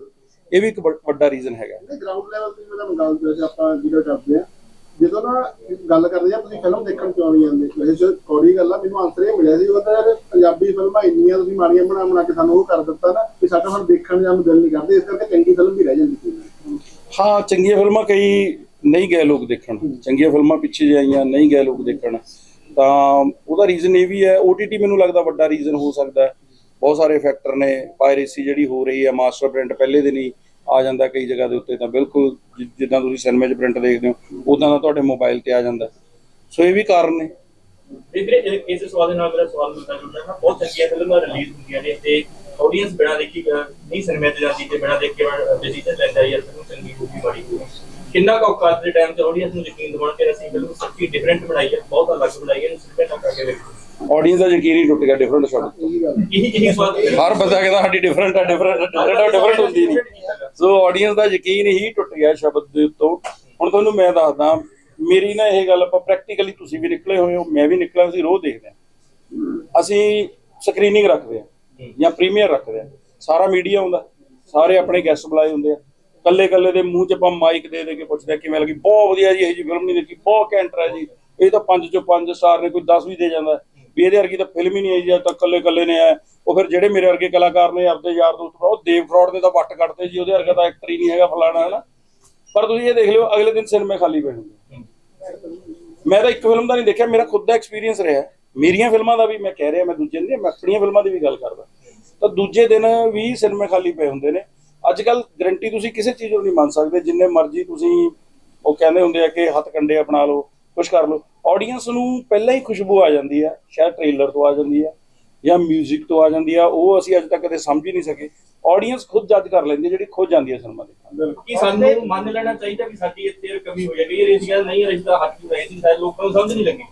ਇਹ ਵੀ ਇੱਕ ਵੱਡ- ਵੱਡਾ ਰੀਜ਼ਨ ਹੈਗਾ। ਗਰਾਊਂਡ ਲੈਵਲ ਤੇ ਮੈਂ ਤੁਹਾਨੂੰ ਗੱਲ ਵੈਸੇ ਆਪਾਂ ਜ਼ਿਕਰ ਕਰਦੇ ਆ ਜਦੋਂ ਨਾ ਗੱਲ ਕਰਦੇ ਆ ਤੁਸੀਂ ਫਿਲਮ ਦੇਖਣ ਕਿਉਂ ਨਹੀਂ ਜਾਂਦੇ? ਵੈਸੇ ਕੋੜੀ ਗੱਲ ਆ ਮੈਨੂੰ ਆਨਸਰ ਇਹ ਮਿਲਿਆ ਸੀ ਉਹ ਤਾਂ ਯਾਰ ਪੰਜਾਬੀ ਫਿਲਮਾਂ ਇੰਨੀਆਂ ਤੁਸੀਂ ਮਾੜੀਆਂ ਬਣਾ ਬਣਾ ਕੇ ਸਾਨੂੰ ਉਹ ਕਰ ਦਿੱਤਾ ਨਾ ਕਿ ਸਾਡਾ ਹੁਣ ਦੇਖਣ ਜਾਂ ਨੂੰ ਦਿਲ ਨਹੀਂ ਕਰਦੇ ਇਸ ਕਰਕੇ ਚੰਗੀ ਫਿਲਮ ਵੀ ਰਹਿ ਜਾਂਦੀ ਸੀ। ਹਾਂ ਚੰਗੀਆਂ ਫਿਲਮਾਂ ਕਈ ਨਹੀਂ ਗਏ ਲੋਕ ਦੇਖਣ। ਚੰਗੀਆਂ ਫਿਲਮਾਂ ਪਿੱਛੇ ਜਿਹੇ ਆਈਆਂ ਨਹੀਂ ਗਏ ਲੋਕ ਦੇਖਣ। ਤਾਂ ਉਹਦਾ ਰੀਜ਼ਨ ਇਹ ਵੀ ਹੈ OTT ਮੈਨੂੰ ਲੱਗਦਾ ਵੱਡਾ ਰੀਜ਼ਨ ਹੋ ਸਕਦਾ ਹੈ। ਬਹੁਤ ਸਾਰੇ ਫੈਕਟਰ ਨੇ ਪਾਇਰੇਸੀ ਜਿਹੜੀ ਹੋ ਰਹੀ ਹੈ ਮਾਸਟਰ ਪ੍ਰਿੰਟ ਪਹਿਲੇ ਦਿਨ ਹੀ ਆ ਜਾਂਦਾ ਕਈ ਜਗ੍ਹਾ ਦੇ ਉੱਤੇ ਤਾਂ ਬਿਲਕੁਲ ਜਿ- ਜਿੱਦਾਂ ਤੁਸੀਂ ਸਿਨੇਮੇ 'ਚ ਪ੍ਰਿੰਟ ਦੇਖਦੇ ਹੋ ਉਦਾਂ ਦਾ ਤੁਹਾਡੇ ਮੋਬਾਈਲ ਤੇ ਆ ਜਾਂਦਾ। ਸੋ ਇਹ ਵੀ ਕਾਰਨ ਨੇ। ਵੀ ਵੀਰੇ ਇਹ- ਇਸ ਸਵਾਲ ਦੇ ਨਾਲ ਮੇਰਾ ਸਵਾਲ ਮਿਲਦਾ ਜੁਲਦਾ ਹੈ ਨਾ ਬਹੁਤ ਚੰਗੀਆਂ ਫਿਲਮਾਂ ਰਿਲੀਜ਼ ਹੁੰਦੀਆਂ ਨੇ ਤੇ ਆਡੀਅੰਸ ਬਿਨਾਂ ਦੇਖੀ ਅਹ, ਨਹੀਂ ਸਿਨੇਮੇ ਤੇ ਜਾਂਦੀ ਤੇ ਬਿਨਾਂ ਦੇਖੇ ਡਿਸੀਜਨ ਲੈਂਦਾ ਯਾਰ ਫਿਲਮ ਚੰਗੀ ਹੋਊਗੀ ਮਾੜੀ ਹੋਊਗੀ ਕਿੰਨਾ ਕੁ ਔਕਾਤ ਦੇ ਟਾਈਮ ਤੇ ਆਡੀਅੰਸ ਨੂੰ ਯਕੀਨ ਦਿਵਾਉਣ ਕਿ ਅਸੀਂ ਫਿਲਮ ਸੱਚੀ ਡਿਫਰੈਂਟ ਬਣਾਈ ਹੈ ਬਹੁਤ ਅਲੱਗ ਬਣਾਈ ਹੈ ਇਹਨੂੰ ਸਿਨੇਮੇ ਨਾ ਕਰਕੇ ਵੇਖੋ। ਆਡੀਅנס ਦਾ ਯਕੀਨ ਹੀ ਟੁੱਟ ਗਿਆ ਡਿਫਰੈਂਟ ਸ਼ਾਟ ਇਹੀ ਇਹੀ ਸਵਾਲ ਹਰ ਬੰਦਾ ਕਹਿੰਦਾ ਸਾਡੀ ਡਿਫਰੈਂਟ ਆ ਡਿਫਰੈਂਟ ਡਿਫਰੈਂਟ ਡਿਫਰੈਂਟ ਹੁੰਦੀ ਨਹੀਂ ਸੋ ਆਡੀਅנס ਦਾ ਯਕੀਨ ਹੀ ਟੁੱਟ ਗਿਆ ਸ਼ਬਦ ਦੇ ਉੱਤੋਂ। ਹੁਣ ਤੁਹਾਨੂੰ ਮੈਂ ਦੱਸਦਾ, ਮੇਰੀ ਨਾ ਇਹ ਗੱਲ ਆਪਾਂ ਪ੍ਰੈਕਟੀਕਲੀ ਤੁਸੀਂ ਵੀ ਨਿਕਲੇ ਹੋਏ ਹੋ, ਮੈਂ ਵੀ ਨਿਕਲਿਆ ਸੀ ਰੋਜ਼ ਦੇਖਦੇ ਹਾਂ। ਅਸੀਂ ਸਕਰੀਨਿੰਗ ਰੱਖਦੇ ਹਾਂ ਜਾਂ ਪ੍ਰੀਮੀਅਰ ਰੱਖਦੇ ਹਾਂ। ਸਾਰਾ ਮੀਡੀਆ ਆਉਂਦਾ, ਸਾਰੇ ਆਪਣੇ ਗੈਸਟ ਬੁਲਾਏ ਹੁੰਦੇ ਆ। ਕੱਲੇ ਕੱਲੇ ਦੇ ਮੂੰਹ 'ਚ ਆਪਾਂ ਮਾਈਕ ਦੇ ਦੇ ਕੇ ਪੁੱਛਦੇ ਆ ਕਿਵੇਂ ਲੱਗੀ? ਬਹੁਤ ਵਧੀਆ ਜੀ, ਇਹ ਜੀ ਫਿਲਮ ਨਹੀਂ ਦੇਖੀ, ਬਹੁਤ ਘੈਂਟ ਹੈ ਜੀ। ਇਹ ਤਾਂ 5 ਚੋਂ 5 ਸਟਾਰ ਨੇ ਕੋਈ 10 ਵੀ ਦੇ ਜਾਂਦਾ। ਵੀ ਇਹਦੇ ਵਰਗੀ ਤਾਂ ਫਿਲਮ ਹੀ ਨਹੀਂ ਆਈ, ਜਦ ਤਾਂ ਕੱਲੇ ਕੱਲੇ ਨੇ ਆ ਉਹ ਫਿਰ ਜਿਹੜੇ ਮੇਰੇ ਵਰਗੇ ਕਲਾਕਾਰ ਨੇ ਆਪਦੇ ਯਾਰ ਦੋਸਤ ਉਹ ਦੇਵ ਫਰੋਡ ਦੇ ਤਾਂ ਵੱਟ ਕੱਢਦੇ ਜੀ, ਉਹਦੇ ਵਰਗਾ ਤਾਂ ਐਕਟਰ ਹੀ ਨਹੀਂ ਹੈਗਾ ਫਲਾਣਾ, ਹੈ ਨਾ? ਪਰ ਤੁਸੀਂ ਇਹ ਦੇਖ ਲਿਓ, ਅਗਲੇ ਦਿਨ ਸਿਨੇਮੇ ਖਾਲੀ ਪਏ ਹੁੰਦੇ ਮੈਂ ਤਾਂ ਇੱਕ ਫਿਲਮ ਦਾ ਨਹੀਂ ਦੇਖਿਆ, ਮੇਰਾ ਖੁਦ ਦਾ ਐਕਸਪੀਰੀਅੰਸ ਰਿਹਾ ਮੇਰੀਆਂ ਫਿਲਮਾਂ ਦਾ ਵੀ ਮੈਂ ਕਹਿ ਰਿਹਾ, ਮੈਂ ਦੂਜੇ ਨਹੀਂ ਮੈਂ ਆਪਣੀਆਂ ਫਿਲਮਾਂ ਦੀ ਵੀ ਗੱਲ ਕਰਦਾ। ਤਾਂ ਦੂਜੇ ਦਿਨ ਵੀ ਸਿਨੇਮੇ ਖਾਲੀ ਪਏ ਹੁੰਦੇ ਨੇ। ਅੱਜ ਕੱਲ ਗਰੰਟੀ ਤੁਸੀਂ ਕਿਸੇ ਚੀਜ਼ ਨੂੰ ਨਹੀਂ ਮੰਨ ਸਕਦੇ, ਜਿੰਨੇ ਮਰਜ਼ੀ ਤੁਸੀਂ ਉਹ ਕਹਿੰਦੇ ਹੁੰਦੇ ਆ ਕਿ ਹੱਥ ਕੰਡੇ ਅਪਣਾ ਲਓ ਕੁਝ ਕਰ ਲਓ। ਆਡੀਅנס ਨੂੰ ਪਹਿਲਾਂ ਹੀ ਖੁਸ਼ਬੂ ਆ ਜਾਂਦੀ ਹੈ ਸ਼ਾਇਦ ਟ੍ਰੇਲਰ ਤੋਂ ਆ ਜਾਂਦੀ ਹੈ ਜਾਂ 뮤직 ਤੋਂ ਆ ਜਾਂਦੀ ਆ ਉਹ ਅਸੀਂ ਅੱਜ ਤੱਕ ਕਦੇ ਸਮਝ ਹੀ ਨਹੀਂ ਸਕੇ। ਆਡੀਅנס ਖੁਦ ਜੱਜ ਕਰ ਲੈਂਦੀ ਜਿਹੜੀ ਖੁਦ ਜਾਂਦੀ ਹੈ ਸਿਨੇਮਾ ਦੇਖਣ। ਕੀ ਸਾਨੂੰ ਮੰਨ ਲੈਣਾ ਚਾਹੀਦਾ ਕਿ ਸਾਡੀ ਇੱਥੇ ਕਮੀ ਹੋਈ ਹੈ ਵੀ ਇਹ ਰੇਸ਼ੀਆਂ ਨਹੀਂ ਰਿਸ਼ਤਾ ਹੱਥ ਨੂੰ ਰਹੀ ਸੀ ਸ਼ਾਇਦ ਲੋਕਾਂ ਨੂੰ ਸਮਝ ਨਹੀਂ ਲੱਗੀ।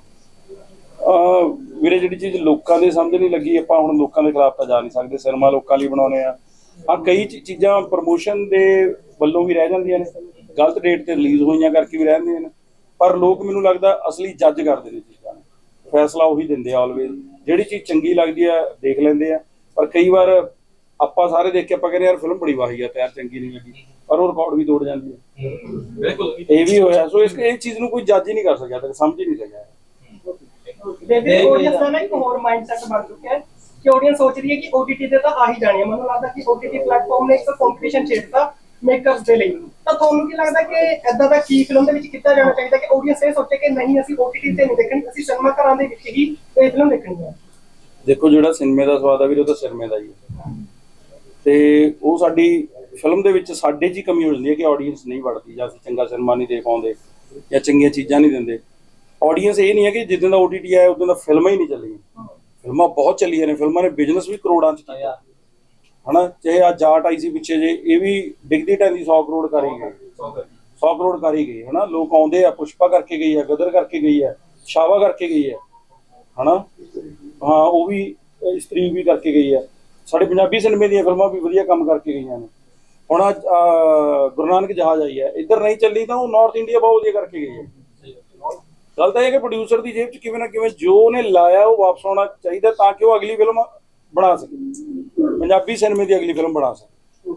ਆ ਵੀਰੇ ਜਿਹੜੀ ਚੀਜ਼ ਲੋਕਾਂ ਦੇ ਸਮਝ ਨਹੀਂ ਲੱਗੀ ਆਪਾਂ ਹੁਣ ਲੋਕਾਂ ਦੇ ਖਿਲਾਫ ਤਾਂ ਜਾ ਨਹੀਂ ਸਕਦੇ ਸਿਨੇਮਾ ਲੋਕਾਂ ਲਈ ਬਣਾਉਣੇ ਆ। ਆ ਕਈ ਚੀਜ਼ਾਂ ਪ੍ਰੋਮੋਸ਼ਨ ਦੇ ਵੱਲੋਂ ਵੀ ਰਹਿ ਜਾਂਦੀਆਂ ਨੇ। ਗਲਤ ਡੇਟ ਤੇ ਰਿਲੀਜ਼ ਹੋਈਆਂ ਕਰਕੇ ਵੀ ਰਹਿੰਦੇ ਨੇ। ਪਰ ਲੋਕ ਮੈਨੂੰ ਲੱਗਦਾ ਅਸਲੀ ਜੱਜ ਕਰਦੇ ਨੇ ਚੀਜ਼ਾਂ ਨੂੰ। ਫੈਸਲਾ ਉਹੀ ਦਿੰਦੇ ਆ ਆਲਵੇਜ਼ ਜਿਹੜੀ ਚੀਜ਼ ਚੰਗੀ ਲੱਗਦੀ ਆ ਦੇਖ ਲੈਂਦੇ ਆ। ਪਰ ਕਈ ਵਾਰ ਆਪਾਂ ਸਾਰੇ ਦੇਖ ਕੇ ਆਪਾਂ ਕਹਿੰਦੇ ਯਾਰ ਫਿਲਮ ਬੜੀ ਵਾਹੀ ਆ ਤੇ ਯਾਰ ਚੰਗੀ ਨਹੀਂ ਲੱਗੀ। ਪਰ ਉਹ ਰਿਕਾਰਡ ਵੀ ਤੋੜ ਜਾਂਦੀ ਹੈ ਬਿਲਕੁਲ। ਇਹ ਵੀ ਹੋਇਆ। ਸੋ ਇਸ ਇਹ ਚੀਜ਼ ਨੂੰ ਕੋਈ ਜੱਜ ਹੀ ਨਹੀਂ ਕਰ ਸਕਿਆ ਤੱਕ ਸਮਝ ਹੀ ਨਹੀਂ ਸਕਿਆ। ਬੇਬੀ ਆਡੀਅੰਸ ਦਾ ਨਾ ਇੱਕ ਹੋਰ ਮਾਈਂਡਸੈਟ ਬਣ ਚੁੱਕਿਆ ਹੈ ਕਿ ਆਡੀਅੰਸ ਸੋਚ ਰਹੀ ਹੈ ਕਿ ਓਟੀਟੀ ਤੇ ਤਾਂ ਆ ਹੀ ਜਾਣੀ ਹੈ। ਮੈਨੂੰ ਲੱਗਦਾ ਕਿ ਓਟੀਟੀ ਪਲੇਟਫਾਰਮ ਨੇ ਇੱਕ ਕੰਪੀਟੀਸ਼ਨ ਛੇੜਤਾ। ਮੇਕਰਸ ਦੇ ਲਈ। ਤਾਂ ਤੁਹਾਨੂੰ ਕੀ ਲੱਗਦਾ ਕਿ ਐਦਾਂ ਦਾ ਕੀ ਫਿਲਮ ਦੇ ਵਿੱਚ ਕੀਤਾ ਜਾਣਾ ਚਾਹੀਦਾ ਕਿ ਆਡੀਅנס ਇਹ ਸੋਚੇ ਕਿ ਨਹੀਂ ਅਸੀਂ ਓਟੀਟੀ ਤੇ ਨਹੀਂ ਦੇਖਣੀ ਅਸੀਂ ਸਿਨੇਮਾ ਘਰਾਂ ਦੇ ਵਿੱਚ ਹੀ ਇਹ ਫਿਲਮ ਦੇਖਣੀ ਹੈ? ਦੇਖੋ ਜਿਹੜਾ ਸਿਨੇਮੇ ਦਾ ਸਵਾਦ ਆ ਵੀਰ ਉਹ ਤਾਂ ਸਿਨੇਮੇ ਦਾ ਹੀ ਤੇ ਉਹ ਸਾਡੀ ਫਿਲਮ ਦੇ ਵਿੱਚ ਸਾਡੇ 'ਚ ਕਮੀ ਹੋ ਜਾਂਦੀ ਹੈ ਕਿ ਆਡੀਅנס ਨਹੀਂ ਵੜਦੀ ਜਾਂ ਅਸੀਂ ਚੰਗਾ ਸਿਨੇਮਾ ਨਹੀਂ ਦੇ ਪਾਉਂਦੇ ਜਾਂ ਚੰਗੀਆਂ ਚੀਜ਼ਾਂ ਨਹੀਂ ਦਿੰਦੇ। ਆਡੀਅנס ਇਹ ਨਹੀਂ ਹੈ ਕਿ ਜਿੱਦਾਂ ਦਾ ਓਟੀਟੀ ਆਇਆ ਉਦੋਂ ਦਾ ਫਿਲਮਾਂ ਹੀ ਨਹੀਂ ਚੱਲੀਆਂ ਫਿਲਮਾਂ ਬਹੁਤ ਚੱਲੀਆਂ ਨੇ ਫਿਲਮਾਂ ਨੇ ਬਿਜ਼ਨਸ ਵੀ ਕਰੋੜਾਂ 'ਚ ਕੀਤਾ। ਹਨਾ ਚਾਹੇ ਆ ਜਾਟ ਆਈ ਸੀ ਪਿੱਛੇ ਜੇ ਇਹ ਵੀ ਡਿੱਗਦੀ ਟੈਂਦੀ 100 ਕਰੋੜ ਕਰ ਗਈ। 100 ਕਰੋੜ ਕਰ ਗਈ ਹਨਾ। ਲੋਕ ਆਉਂਦੇ ਆ ਪੁਸ਼ਪਾ ਕਰਕੇ ਗਈ ਆ ਗਦਰ ਕਰਕੇ ਗਈ ਆ ਸ਼ਾਵਾ ਕਰਕੇ ਗਈ ਆ ਹਨਾ। ਹਾਂ ਉਹ ਵੀ ਇਸਤਰੀ ਵੀ ਕਰਕੇ ਗਈ ਆ। ਸਾਡੇ ਪੰਜਾਬੀ ਸਿਨੇਮੇ ਦੀਆਂ ਫਿਲਮਾਂ ਵੀ ਵਧੀਆ ਕੰਮ ਕਰਕੇ ਗਈਆਂ ਨੇ। ਹੁਣ ਅਹ, ਗੁਰੂ ਨਾਨਕ ਜਹਾਜ਼ ਆਈ ਹੈ ਇੱਧਰ ਨਹੀਂ ਚੱਲੀ ਤਾਂ ਉਹ ਨਾਰਥ ਇੰਡੀਆ ਬਹੁਤ ਵਧੀਆ ਕਰਕੇ ਗਈ ਹੈ। ਗੱਲ ਤਾਂ ਇਹ ਹੈ ਕਿ ਪ੍ਰੋਡਿਊਸਰ ਦੀ ਜੇਬ 'ਚ ਕਿਵੇਂ ਨਾ ਕਿਵੇਂ ਜੋ ਉਹਨੇ ਲਾਇਆ ਉਹ ਵਾਪਸ ਆਉਣਾ ਚਾਹੀਦਾ ਤਾਂ ਕਿ ਉਹ ਅਗਲੀ ਫਿਲਮ ਬਣਾ ਸਕੇ। ਪੰਜਾਬੀ ਸਿਨੇਮੇ ਦੀ ਅਗਲੀ ਫਿਲਮ ਬਣਾ ਸਕੇ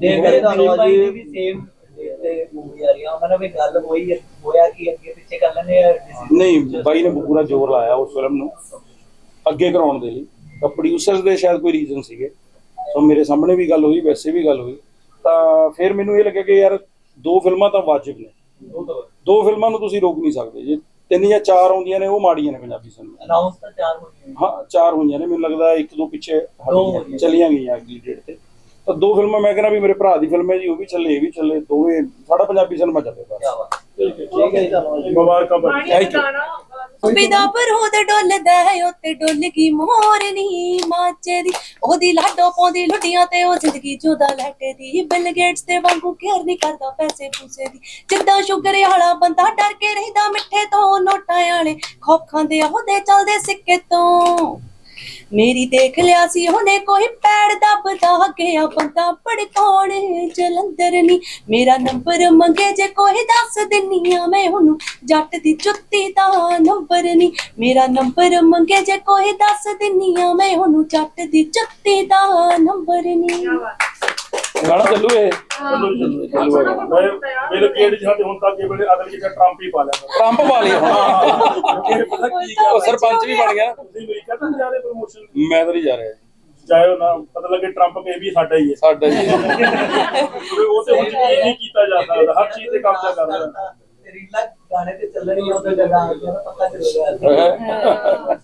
ਦੇਵਰੇ ਧੰਨਵਾਦ ਜੀ ਵੀ ਸੇਮ ਤੇ ਮੂਵੀ ਆ ਰਹੀ ਆ। ਉਹਨਾਂ ਨਾਲ ਵੀ ਗੱਲ ਹੋਈ ਹੈ ਹੋਇਆ ਕਿ ਅੱਗੇ ਪਿੱਛੇ ਕਰ ਲੈਣੇ ਆ ਨਹੀਂ ਬਾਈ ਨੇ ਪੂਰਾ ਜ਼ੋਰ ਲਾਇਆ ਉਸ ਫਿਲਮ ਨੂੰ। ਅੱਗੇ ਕਰਾਉਣ ਦੇ ਲਈ। ਤਾਂ ਪ੍ਰੋਡਿਊਸਰਸ ਦੇ ਸ਼ਾਇਦ ਕੋਈ ਰੀਜ਼ਨ ਸੀਗੇ। ਸੋ ਮੇਰੇ ਸਾਹਮਣੇ ਵੀ ਗੱਲ ਹੋਈ ਵੈਸੇ ਵੀ ਗੱਲ ਹੋਈ। ਤਾਂ ਫਿਰ ਮੈਨੂੰ ਇਹ ਲੱਗਿਆ ਕਿ ਯਾਰ ਦੋ ਫਿਲਮਾਂ ਤਾਂ ਵਾਜਿਬ ਨੇ। ਦੋ ਫਿਲਮਾਂ ਨੂੰ ਤੁਸੀਂ ਰੋਕ ਨਹੀਂ ਸਕਦੇ। ਜੇ ਤਿੰਨ ਜਾਂ ਚਾਰ ਆਉਂਦੀਆਂ ਨੇ ਉਹ ਮਾੜੀਆਂ ਨੇ ਪੰਜਾਬੀ ਸਿਨੇਮਾ ਅਨਾਉਂਸ ਤਾਂ ਚਾਰ ਹੋ ਗਏ ਹਾਂ ਚਾਰ ਹੋਈਆਂ ਨੇ ਮੈਨੂੰ ਲੱਗਦਾ ਇੱਕ ਦੋ ਪਿੱਛੇ ਹਟ ਦੋ ਗਈਆਂ, ਹੋਈਆਂ। ਚਲੀਆਂ ਗਈਆਂ ਅਗਲੀ ਡੇਟ ਤੇ। ਤਾਂ ਦੋ ਫਿਲਮਾਂ ਮੈਂ ਕਹਿੰਦਾ ਵੀ ਮੇਰੇ ਭਰਾ ਦੀ ਫਿਲਮ ਹੈ ਜੀ ਉਹ ਵੀ ਚੱਲੇ ਇਹ ਵੀ ਚੱਲੇ ਦੋਵੇਂ ਸਾਡਾ ਪੰਜਾਬੀ ਸਿਨੇਮਾ ਚੱਲੇ ਬਸ। ਕੀ ਬਾਤ ਠੀਕ ਹੈ ਜੀ। ਧੰਨਵਾਦ ਮੁਬਾਰਕਾਂ ਭਾਈ। ਥੈਂਕ ਯੂ ਪਿਦਾ ਪਰ ਡੋਲਦਾ ਹੈ, ਉੱਤੇ ਡੁੱਲ ਗਈ ਮੋਰਨੀ ਮਾਚੇ ਦੀ ਉਹਦੀ ਲਾਡੋ ਪਾਉਂਦੀ ਲੁੱਡੀਆਂ ਤੇ ਉਹ ਜ਼ਿੰਦਗੀ ਜੋਦਾ ਲੈਟੇ ਦੀ ਬਿਲ ਗੇਟਸ ਦੇ ਵਾਂਗੂ ਕੇਅਰ ਨਹੀਂ ਕਰਦਾ ਪੈਸੇ ਪੂਸੇ ਦੀ। ਜਿੱਦਾਂ ਸ਼ੂਗਰ ਵਾਲਾ ਬੰਦਾ ਡਰ ਕੇ ਰਹਿੰਦਾ ਮਿੱਠੇ ਤੋਂ ਨੋਟਾਂ ਵਾਲੇ। ਖੌਫ ਖਾਂਦੇ ਆ ਉਹਦੇ ਚੱਲਦੇ ਸਿੱਕੇ ਤੋਂ। ਮੇਰੀ ਦੇਖ ਲਿਆ ਸੀ ਉਹਨੇ ਕੋਈ ਪੈੜ ਦੱਬਦਾ ਗਿਆ ਬੰਦਾ ਪੜਕਾਉਣ ਜਲੰਧਰ ਨੀ। ਮੇਰਾ ਨੰਬਰ ਮੰਗੇ ਜੇ ਕੋਈ ਦੱਸ ਦਿੰਨੀ ਆ ਮੈਂ ਉਹਨੂੰ। ਜੱਟ ਦੀ ਜੁੱਤੀ ਦਾ ਨੰਬਰ ਨੀ। ਮੇਰਾ ਨੰਬਰ ਮੰਗੇ ਜੇ ਕੋਈ ਦੱਸ ਦਿੰਨੀ ਆ ਮੈਂ ਉਹਨੂੰ। ਜੱਟ ਦੀ ਜੁੱਤੀ ਦਾ ਨੰਬਰ ਨੀ। ਗਾਣਾ ਚੱਲੂ ਇਹ। ਮੇਰੇ ਜਹਾਂ ਤੇ ਹੁਣ ਤੱਕ ਇਹ ਵੇਲੇ ਅਗਲੀ ਜਗ੍ਹਾ ਟਰੰਪ ਹੀ। ਪਾ ਲਿਆ ਟਰੰਪ ਵਾਲੀ ਹੁਣ ਇਹ ਪਤਾ ਕੀ ਉਹ ਸਰਪੰਚ ਵੀ ਬਣ ਗਿਆ। ਤੁਸੀਂ ਅਮਰੀਕਾ ਤਾਂ ਜਾ ਰਹੇ ਪ੍ਰੋਮੋਸ਼ਨ ਮੈਂ ਤਾਂ ਨਹੀਂ ਜਾ ਰਿਹਾ ਜਾਇਓ ਨਾ ਪਤਾ ਲੱਗੇ ਟਰੰਪ ਕੇ ਵੀ ਸਾਡਾ ਹੀ ਹੈ। ਸਾਡਾ ਜੀ ਉਹ ਤੇ ਹੁਣ ਨਹੀਂ ਕੀਤਾ ਜਾ ਸਕਦਾ ਹਰ ਚੀਜ਼ ਤੇ ਕਬਜ਼ਾ ਕਰਦਾ ਰੀਲਾ ਗਾਣੇ ਤੇ ਚੱਲਣੀ ਉਹ ਤਾਂ ਜਗ੍ਹਾ ਆ ਗਿਆ ਨਾ ਪਤਾ ਚੱਲ ਗਿਆ